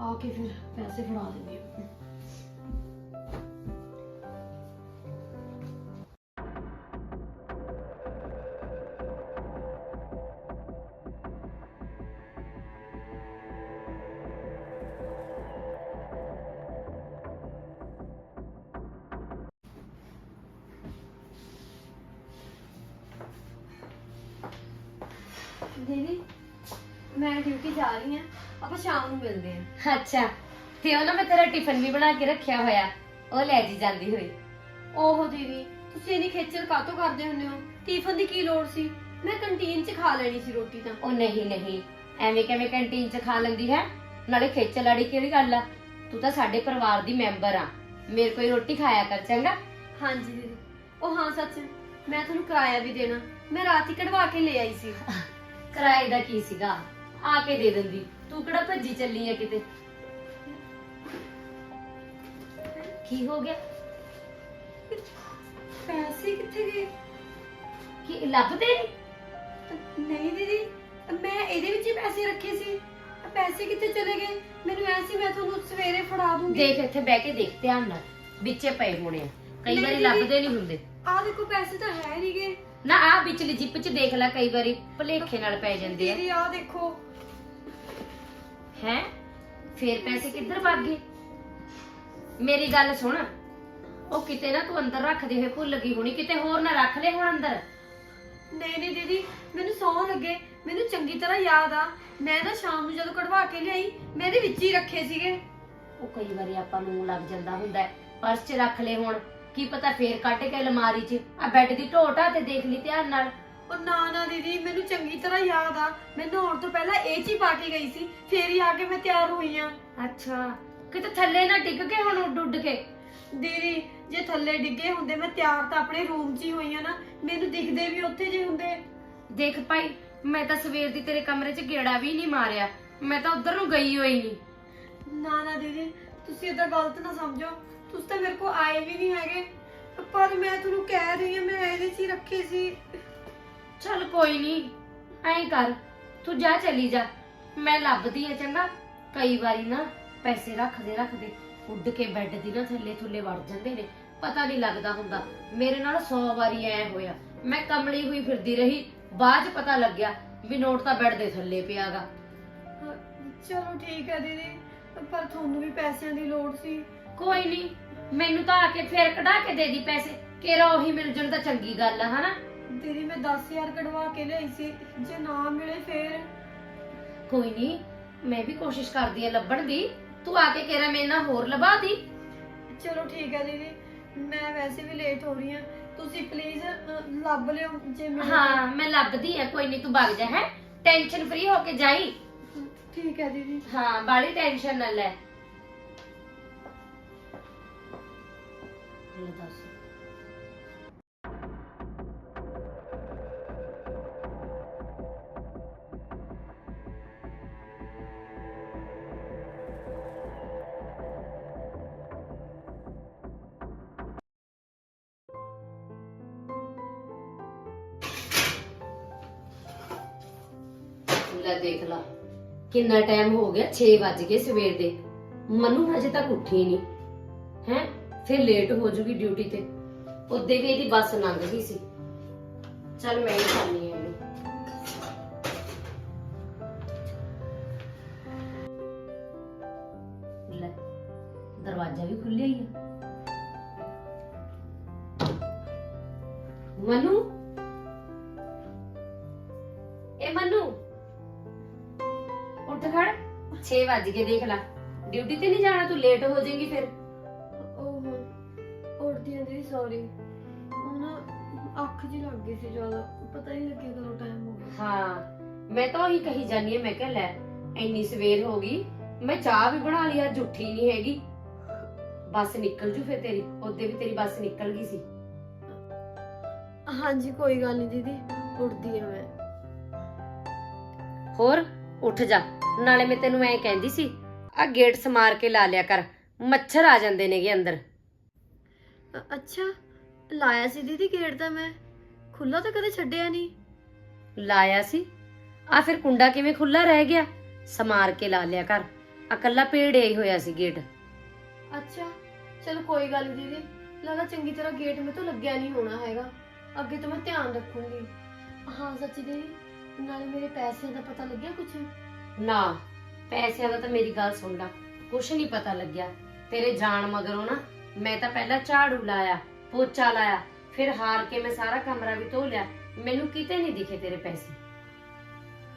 ਆ ਕੇ ਫਿਰ ਪੈਸੇ ਫੜਾ ਦਿੰਦੀ ਆ। ਅੱਛਾ ਤੇ ਉਹ ਨਾ ਮੈਂ ਤੇਰਾ ਟਿਫਨ ਵੀ ਬਣਾ ਕੇ ਰੱਖਿਆ ਹੋਇਆ। ਉਹ ਲੈ ਜੀ ਜਾਂਦੀ ਹੋਈ। ਓਹੋ ਦੀਦੀ ਤੁਸੀਂ ਇਨੀ ਖੇਚਲ ਕਾਤੋਂ ਕਰਦੇ ਹੁੰਦੇ ਹੋ? ਟਿਫਨ ਦੀ ਕੀ ਲੋੜ ਸੀ? ਮੈਂ ਕੰਟੀਨ 'ਚ ਖਾ ਲੈਣੀ ਸੀ ਰੋਟੀ ਤਾਂ। ਉਹ ਨਹੀਂ ਨਹੀਂ। ਐਵੇਂ ਕਿਵੇਂ ਕੈਂਟੀਨ 'ਚ ਖਾ ਲੈਂਦੀ ਹੈ? ਨਾਲੇ ਖੇਚਲ ਵਾਲੀ ਕਿਹੜੀ ਗੱਲ ਆ? ਤੂੰ ਤਾਂ ਸਾਡੇ ਪਰਿਵਾਰ ਦੀ ਮੈਂਬਰ ਆ। ਮੇਰੇ ਕੋਈ ਰੋਟੀ ਖਾਇਆ ਕਰ ਚੰਗਾ? ਹਾਂਜੀ ਦੀਦੀ। ਉਹ ਹਾਂ ਸੱਚ। ਮੈਂ ਤੁਹਾਨੂੰ ਕਿਰਾਇਆ ਵੀ ਦੇਣਾ। ਮੈਂ ਰਾਤ ਹੀ ਕਢਵਾ ਕੇ ਲੈ ਆਈ ਸੀ। ਕਿਰਾਏ ਦਾ ਕੀ ਸੀਗਾ? ਆ ਕੇ ਦੇ ਦਿੰਦੀ। ਤੂੰ ਕਿਹੜਾ ਭੱਜੀ ਚੱਲੀ ਆ ਕਿਤੇ? ਕੀ ਹੋ ਗਿਆ? ਪੈਸੇ ਕਿੱਥੇ ਗਏ? ਕੀ ਲੱਭਦੇ ਨੀ? ਨਹੀਂ ਦੀਦੀ ਮੈਂ ਇਹਦੇ ਵਿੱਚ ਹੀ ਪੈਸੇ ਰੱਖੇ ਸੀ। ਪੈਸੇ ਕਿੱਥੇ ਚਲੇ ਗਏ? ਮੈਨੂੰ ਐ ਸੀ ਮੈਂ ਤੁਹਾਨੂੰ ਸਵੇਰੇ ਫੜਾ ਦੂੰਗੀ। ਦੇਖ ਇੱਥੇ ਬਹਿ ਕੇ ਦੇਖ ਧਿਆਨ ਨਾਲ। ਵਿੱਚੇ ਪਏ ਹੋਣੇ ਆ। ਕਈ ਨਹੀਂ ਵਾਰੀ ਦੀਦੀ। ਲੱਭਦੇ ਨਹੀਂ ਹੁੰਦੇ। ਆਹ ਦੇਖੋ ਪੈਸੇ ਤਾਂ ਹੈ ਨਹੀਂਗੇ ਨਾ ਆ ਵਿਚਲੀ ਜਿੱਪ 'ਚ ਦੇਖ ਲੈ ਕਈ ਵਾਰੀ। ਭਲੇਖੇ ਨਾਲ ਪੈ ਜਾਂਦੇ ਆ। ਦੀਦੀ ਆਹ ਦੇਖੋ। ਹੈ? ਫੇਰ ਪੈਸੇ ਕਿੱਧਰ ਭੱਗ ਗਏ? ਮੇਰੀ ਗੱਲ ਸੁਣ। ਉਹ ਕਿਤੇ ਨਾ ਤੂੰ ਅੰਦਰ ਰੱਖਦੇ ਹੋਏ ਭੁੱਲ ਗਈ ਹੋਣੀ ਕਿਤੇ ਹੋਰ ਨਾ ਰੱਖ ਲੈ ਹੁਣ ਅੰਦਰ। ਨਹੀਂ ਨਹੀਂ ਦੀਦੀ ਮੈਨੂੰ ਸੌਂ ਲੱਗੇ। ਮੈਨੂੰ ਚੰਗੀ ਤਰ੍ਹਾਂ ਯਾਦ ਆ। ਮੈਂ ਨਾ ਸ਼ਾਮ ਨੂੰ ਜਦੋਂ ਕਢਵਾ ਕੇ ਲਿਆਈ ਮੈਂ ਇਹਦੇ ਵਿੱਚ ਹੀ ਰੱਖੇ ਸੀਗੇ। ਉਹ ਕਈ ਵਾਰੀ ਆਪਾਂ ਨੂੰ ਲੱਗ ਜਾਂਦਾ ਹੁੰਦਾ ਹੈ। ਪਰਸ 'ਚ ਰੱਖ ਲੈ ਹੁਣ। ਕੀ ਪਤਾ ਫੇਰ ਕੱਢ ਕੇ ਅਲਮਾਰੀ 'ਚ। ਆ ਬੈੱਡ ਦੀ ਢੋਟਾ ਤੇ ਦੇਖ ਲਈ ਧਿਆਨ ਨਾਲ। ਉਹ ਨਾ ਨਾ ਦੀਦੀ ਮੈਨੂੰ ਚੰਗੀ ਤਰ੍ਹਾਂ ਯਾਦ ਆ। ਮੈਂ ਨਹਾਉਣ ਤੋਂ ਪਹਿਲਾਂ ਇਹ ਚ ਪਾ ਕੇ ਗਈ ਸੀ ਫੇਰ ਹੀ ਆ ਕੇ ਮੈਂ ਤਿਆਰ ਹੋਈ ਆ। ਅੱਛਾ ਕਿਤੇ ਥੱਲੇ ਨਾ ਡਿੱਗ ਕੇ ਹੁਣ ਉੱਡ ਉੱਡ ਕੇ। ਦੀਦੀ ਜੇ ਥੱਲੇ ਡਿੱਗੇ ਹੁੰਦੇ ਮੈਂ ਤਿਆਰ ਤਾਂ ਆਪਣੇ ਰੂਮ 'ਚ ਹੀ ਹੋਈ ਆ ਨਾ। ਮੈਨੂੰ ਦਿਖਦੇ ਵੀ ਉੱਥੇ ਜੇ ਹੁੰਦੇ। ਦੇਖ ਭਾਈ ਮੈਂ ਤਾਂ ਸਵੇਰ ਦੀ ਤੇਰੇ ਕਮਰੇ 'ਚ ਗੇੜਾ ਵੀ ਨਹੀਂ ਮਾਰਿਆ। ਮੈਂ ਤਾਂ ਉਧਰ ਨੂੰ ਗਈ ਹੋਈ ਨਹੀਂ ਨਾ ਨਾ ਦੀਦੀ ਤੁਸੀਂ ਏਦਾਂ ਗਲਤ ਨਾ ਸਮਝੋ। ਤੁਸੀਂ ਤਾਂ ਮੇਰੇ ਕੋਲ ਆਏ ਵੀ ਨਹੀਂ ਹੈਗੇ। ਪਰ ਮੈਂ ਤੁਹਾਨੂੰ ਕਹਿ ਰਹੀ ਹਾਂ ਮੈਂ ਇਹਦੇ 'ਚ ਹੀ ਰੱਖੇ ਸੀ। ਚੱਲ ਕੋਈ ਨਹੀਂ ਐਂ ਕਰ ਤੂੰ ਜਾ ਚਲੀ ਜਾ। ਮੈਂ ਲੱਭਦੀ ਆ ਚੰਗਾ ਕਈ ਵਾਰੀ ਨਾ ਪੈਸੇ ਰੱਖਦੇ ਰੱਖਦੇ ਉੱਡ ਕੇ ਬੈੱਡ ਦੀ ਨਾ ਥੱਲੇ ਥੱਲੇ ਵੜ ਜਾਂਦੇ ਨੇ ਪਤਾ ਨਹੀਂ ਲੱਗਦਾ ਹੁੰਦਾ। ਮੇਰੇ ਨਾਲ 100 ਵਾਰੀ ਐ ਹੋਇਆ। ਮੈਂ ਕਮਲੀ ਹੋਈ ਫਿਰਦੀ ਰਹੀ ਬਾਅਦ ਚ ਪਤਾ ਲੱਗਿਆ ਵੀ ਨੋਟ ਤਾਂ ਬੈੱਡ ਦੇ ਥੱਲੇ ਪਿਆਗਾ ਚਲੋ ਠੀਕ ਹੈ ਦੀਦੀ ਪਰ ਤੁਹਾਨੂੰ ਵੀ ਪੈਸਿਆਂ ਦੀ ਲੋੜ ਸੀ। ਕੋਈ ਨਹੀਂ ਮੈਨੂੰ ਤਾਂ ਆ ਕੇ ਫੇਰ ਕਢਾ ਕੇ ਦੇ ਦੀ ਪੈਸੇ ਕਿਰਾ ਉਹੀ ਮਿਲ ਜਾਣ ਤਾਂ ਚੰਗੀ ਗੱਲ ਆ ਹਨਾ? ਦੀਦੀ ਮੈਂ 10000 ਕਢਵਾ ਕੇ ਲਿਆਈ ਸੀ ਜੇ ਨਾ ਮਿਲੇ ਫੇਰ। ਕੋਈ ਨਹੀਂ ਮੈਂ ਵੀ ਕੋਸ਼ਿਸ਼ ਕਰਦੀ ਆ ਲੱਭਣ ਦੀ। ਤੂੰ ਆ ਕੇ ਕਿਰਾ ਮੇਰੇ ਨਾਲ ਹੋਰ ਲਵਾ ਦੀ? ਚਲੋ ਠੀਕ ਹੈ ਦੀਦੀ ਮੈਂ ਵੈਸੇ ਵੀ ਲੇਟ ਹੋ ਰਹੀ ਹਾਂ। ਤੁਸੀਂ ਪਲੀਜ਼ ਲੱਭ ਲਿਓ ਜੇ ਮੈਨੂੰ ਹਾਂ ਮੈਂ ਲੱਭਦੀ ਆ ਕੋਈ ਨਹੀਂ ਤੂੰ ਵਗ ਜਾ ਹੈ? ਟੈਨਸ਼ਨ ਫ੍ਰੀ ਹੋ ਕੇ ਜਾਈ। ਠੀਕ ਹੈ ਦੀਦੀ। ਹਾਂ ਬਾਲੀ ਟੈਨਸ਼ਨ ਨਾ ਲੈ। ਲੈ ਦੱਸ। ਕਿੰਨਾ ਟਾਈਮ ਹੋ ਗਿਆ? 6 ਵੱਜ ਗਏ ਸਵੇਰ ਦੇ। ਮਨੂ ਹਜੇ ਤੱਕ ਉੱਠੀ ਨਹੀਂ ਹੈ? ਫਿਰ ਲੇਟ ਹੋ ਜੂਗੀ ਡਿਊਟੀ ਤੇ। ਉਹਦੇ ਵੀ ਇਹਦੀ ਬੱਸ ਲੰਘ ਗਈ ਸੀ। ਚੱਲ ਮੈਂ ਹੀ ਖਾਣੀ ਹੈ ਇਹਨੂੰ। ਲੈ, ਦਰਵਾਜ਼ਾ ਵੀ ਖੁੱਲਿਆ ਹੀ ਹੈ ਮਨੂ? 6 ਵੱਜ ਗਏ ਦੇਖ ਲੈ। ਡਿਊਟੀ ਤੇ ਨਹੀਂ ਜਾਣਾ ਤੂੰ ਲੇਟ ਹੋ ਜਾਏਗੀ ਫਿਰ। ਉਹ ਉੜਦੀ ਆਂ ਦੀਦੀ ਸੌਰੀ ਉਹ ਨਾ ਅੱਖ ਜੀ ਲੱਗ ਗਈ ਸੀ ਜ਼ਿਆਦਾ। ਪਤਾ ਹੀ ਨਹੀਂ ਲੱਗਿਆ ਕਦੋਂ ਟਾਈਮ ਹੋ ਗਿਆ। ਹਾਂ ਮੈਂ ਤਾਂ ਉਹੀ ਕਹੀ ਜਾਨੀ ਆ ਮੈਂ ਕਿਹਾ ਲੈ ਇੰਨੀ ਸਵੇਰ ਹੋ ਗਈ ਮੈਂ ਚਾਹ ਵੀ ਬਣਾ ਲਈ ਅੱਜ ਉੱਠੀ ਨਹੀਂ ਹੈਗੀ। ਬੱਸ ਨਿਕਲ ਜੂ ਫਿਰ ਤੇਰੀ ਉਹਦੇ ਵੀ ਤੇਰੀ ਬੱਸ ਨਿਕਲ ਗਈ ਸੀ। ਹਾਂਜੀ ਕੋਈ ਗੱਲ ਨਹੀਂ ਦੀਦੀ ਉੜਦੀ ਆ ਮੈਂ। ਹੋਰ ਉੱਠ ਜਾ। ਨਾਲੇ ਮੈਂ ਤੈਨੂੰ ਐਂ ਕਹਿੰਦੀ ਸੀ ਆ ਗੇਟ ਸਮਾਰ ਕੇ ਲਾ ਲਿਆ ਕਰ ਮੱਛਰ ਆ ਜਾਂਦੇ ਨੇਗੇ ਅੰਦਰ। ਅ- ਅੱਛਾ ਲਾਇਆ ਸੀ ਦੀਦੀ ਗੇਟ ਤਾਂ ਮੈਂ ਖੁੱਲਾ ਤਾਂ ਕਦੇ ਛੱਡਿਆ ਨਹੀਂ। ਲਾਇਆ ਸੀ? ਆ ਫਿਰ ਕੁੰਡਾ ਕਿਵੇਂ ਖੁੱਲਾ ਰਹਿ ਗਿਆ? ਸਮਾਰ ਕੇ ਲਾ ਲਿਆ ਕਰ ਆ ਕੱਲਾ ਪੇੜਿਆ ਹੀ ਹੋਇਆ ਸੀ ਗੇਟ। ਅੱਛਾ ਚਲੋ ਕੋਈ ਗੱਲ ਨਹੀਂ ਦੀਦੀ ਲੱਗਦਾ ਚੰਗੀ ਤਰ੍ਹਾਂ ਗੇਟ ਮੇ ਤੋਂ ਲੱਗਿਆ ਨਹੀਂ ਹੋਣਾ ਹੈਗਾ ਅੱਗੇ ਤੋਂ ਮੈਂ ਧਿਆਨ ਰੱਖੂੰਗੀ। ਹਾਂ ਸੱਚੀ ਦੀਦੀ ਨਾਲੇ ਮੇਰੇ ਪੈਸਿਆਂ ਦਾ ਪਤਾ ਲੱਗਿਆ ਕੁਛ? ਨਾ ਪੈਸਿਆਂ ਦਾ ਤਾਂ ਮੇਰੀ ਗੱਲ ਸੁਣ ਲੈ। ਕੁਛ ਨਹੀਂ ਪਤਾ ਲੱਗਿਆ। ਤੇਰੇ ਜਾਣ ਮਗਰੋਂ ਨਾ ਮੈਂ ਤਾਂ ਪਹਿਲਾਂ ਝਾੜੂ ਲਾਇਆ ਪੋਚਾ ਲਾਇਆ ਫਿਰ ਹਾਰ ਕੇ ਮੈਂ ਸਾਰਾ ਕਮਰਾ ਵੀ ਧੋ ਲਿਆ। ਮੈਨੂੰ ਕਿਤੇ ਨਹੀਂ ਦਿਖੇ ਤੇਰੇ ਪੈਸੇ।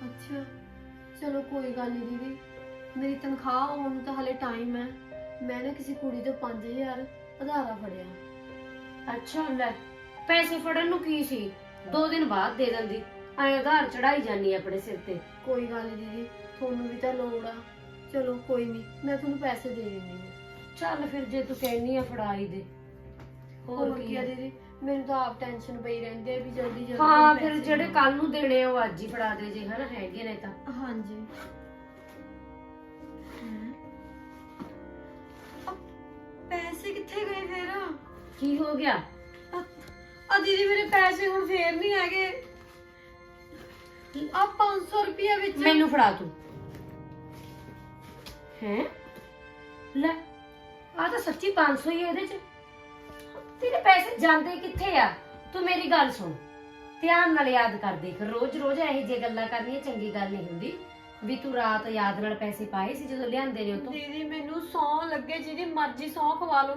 ਅੱਛਾ ਚਲੋ ਕੋਈ ਗੱਲ ਨਹੀਂ ਦੀਦੀ। ਮੇਰੀ ਤਨਖਾਹ ਆਉਣ ਨੂੰ ਤਾਂ ਹਲੇ ਟਾਈਮ ਹੈ। ਮੈਂ ਨਾ ਕਿਸੇ ਕੁੜੀ ਤੋਂ 5000 ਉਧਾਰਾ ਫੜਿਆ। ਅੱਛਾ ਲੈ ਪੈਸੇ ਫੜਨ ਨੂੰ ਕੀ ਸੀ? ਦੋ ਦਿਨ ਬਾਅਦ ਦੇ ਦਿੰਦੀ। ਐਂ ਉਧਾਰ ਚੜਾਈ ਜਾਨੀ ਆਪਣੇ ਸਿਰ ਤੇ। ਕੋਈ ਗੱਲ ਨਹੀਂ ਦੀਦੀ ਤੁਹਾਨੂੰ ਵੀ ਤਾਂ ਲੋੜ ਆ। ਚਲੋ ਕੋਈ ਨਹੀਂ ਮੈਂ ਤੁਹਾਨੂੰ ਪੈਸੇ ਦੇ ਦਿੰਦੀ ਹਾਂ। ਚੱਲ ਫਿਰ ਜੇ ਤੂੰ ਕਹਿਨੀ ਆ ਫੜਾ ਹੀ ਦੇ। ਹੋਰ ਕੀ ਆ ਦੀਦੀ? ਮੈਨੂੰ ਤਾਂ ਆਪ ਟੈਨਸ਼ਨ ਪਈ ਰਹਿੰਦੀ ਹੈ ਵੀ ਜਲਦੀ ਜਲਦੀ ਹਾਂ ਪੈਸੇ ਫਿਰ ਜਿਹੜੇ ਕੱਲ ਨੂੰ ਦੇਣੇ ਆ ਉਹ ਅੱਜ ਹੀ ਫੜਾ ਦੇ ਜੇ ਹਨਾ? ਹੈਗੇ ਨੇ ਤਾਂ। ਹਾਂਜੀ। ਪੈਸੇ ਕਿੱਥੇ ਗਏ ਫਿਰ? ਕੀ ਹੋ ਗਿਆ? ਆ ਦੀਦੀ ਮੇਰੇ ਪੈਸੇ ਹੁਣ ਫੇਰ ਨਹੀਂ ਹੈਗੇ। ਆ 500 ਰੁਪਏ ਵਿੱਚ ਮੈਨੂੰ ਫੜਾ ਤੂੰ। ਹੈ? ਲੈ ਆ ਤਾਂ ਸੱਚੀ 500 ਹੀ ਹੈ ਇਹਦੇ ਚ। ਤੇਰੇ ਪੈਸੇ ਜਾਂਦੇ ਕਿੱਥੇ ਆ? ਤੂੰ ਮੇਰੀ ਗੱਲ ਸੁਣ। ਧਿਆਨ ਨਾਲ ਯਾਦ ਕਰ ਦੇਖ। ਰੋਜ਼ ਰੋਜ਼ ਇਹੋ ਜਿਹੀ ਗੱਲਾਂ ਕਰਨੀਆਂ ਚੰਗੀ ਗੱਲ ਨਹੀਂ ਹੁੰਦੀ। ਵੀ ਤੂੰ ਰਾਤ ਯਾਦ ਨਾਲ ਪੈਸੇ ਪਾਏ ਸੀ ਜਦੋਂ ਲਿਆਂਦੇ ਨੇ ਉਤੋਂ ਦੀਦੀ, ਮੈਨੂੰ ਸੌ ਲੱਗੇ ਜਿਹਦੀ ਮਰਜ਼ੀ ਸੌ ਖਵਾ ਲਓ।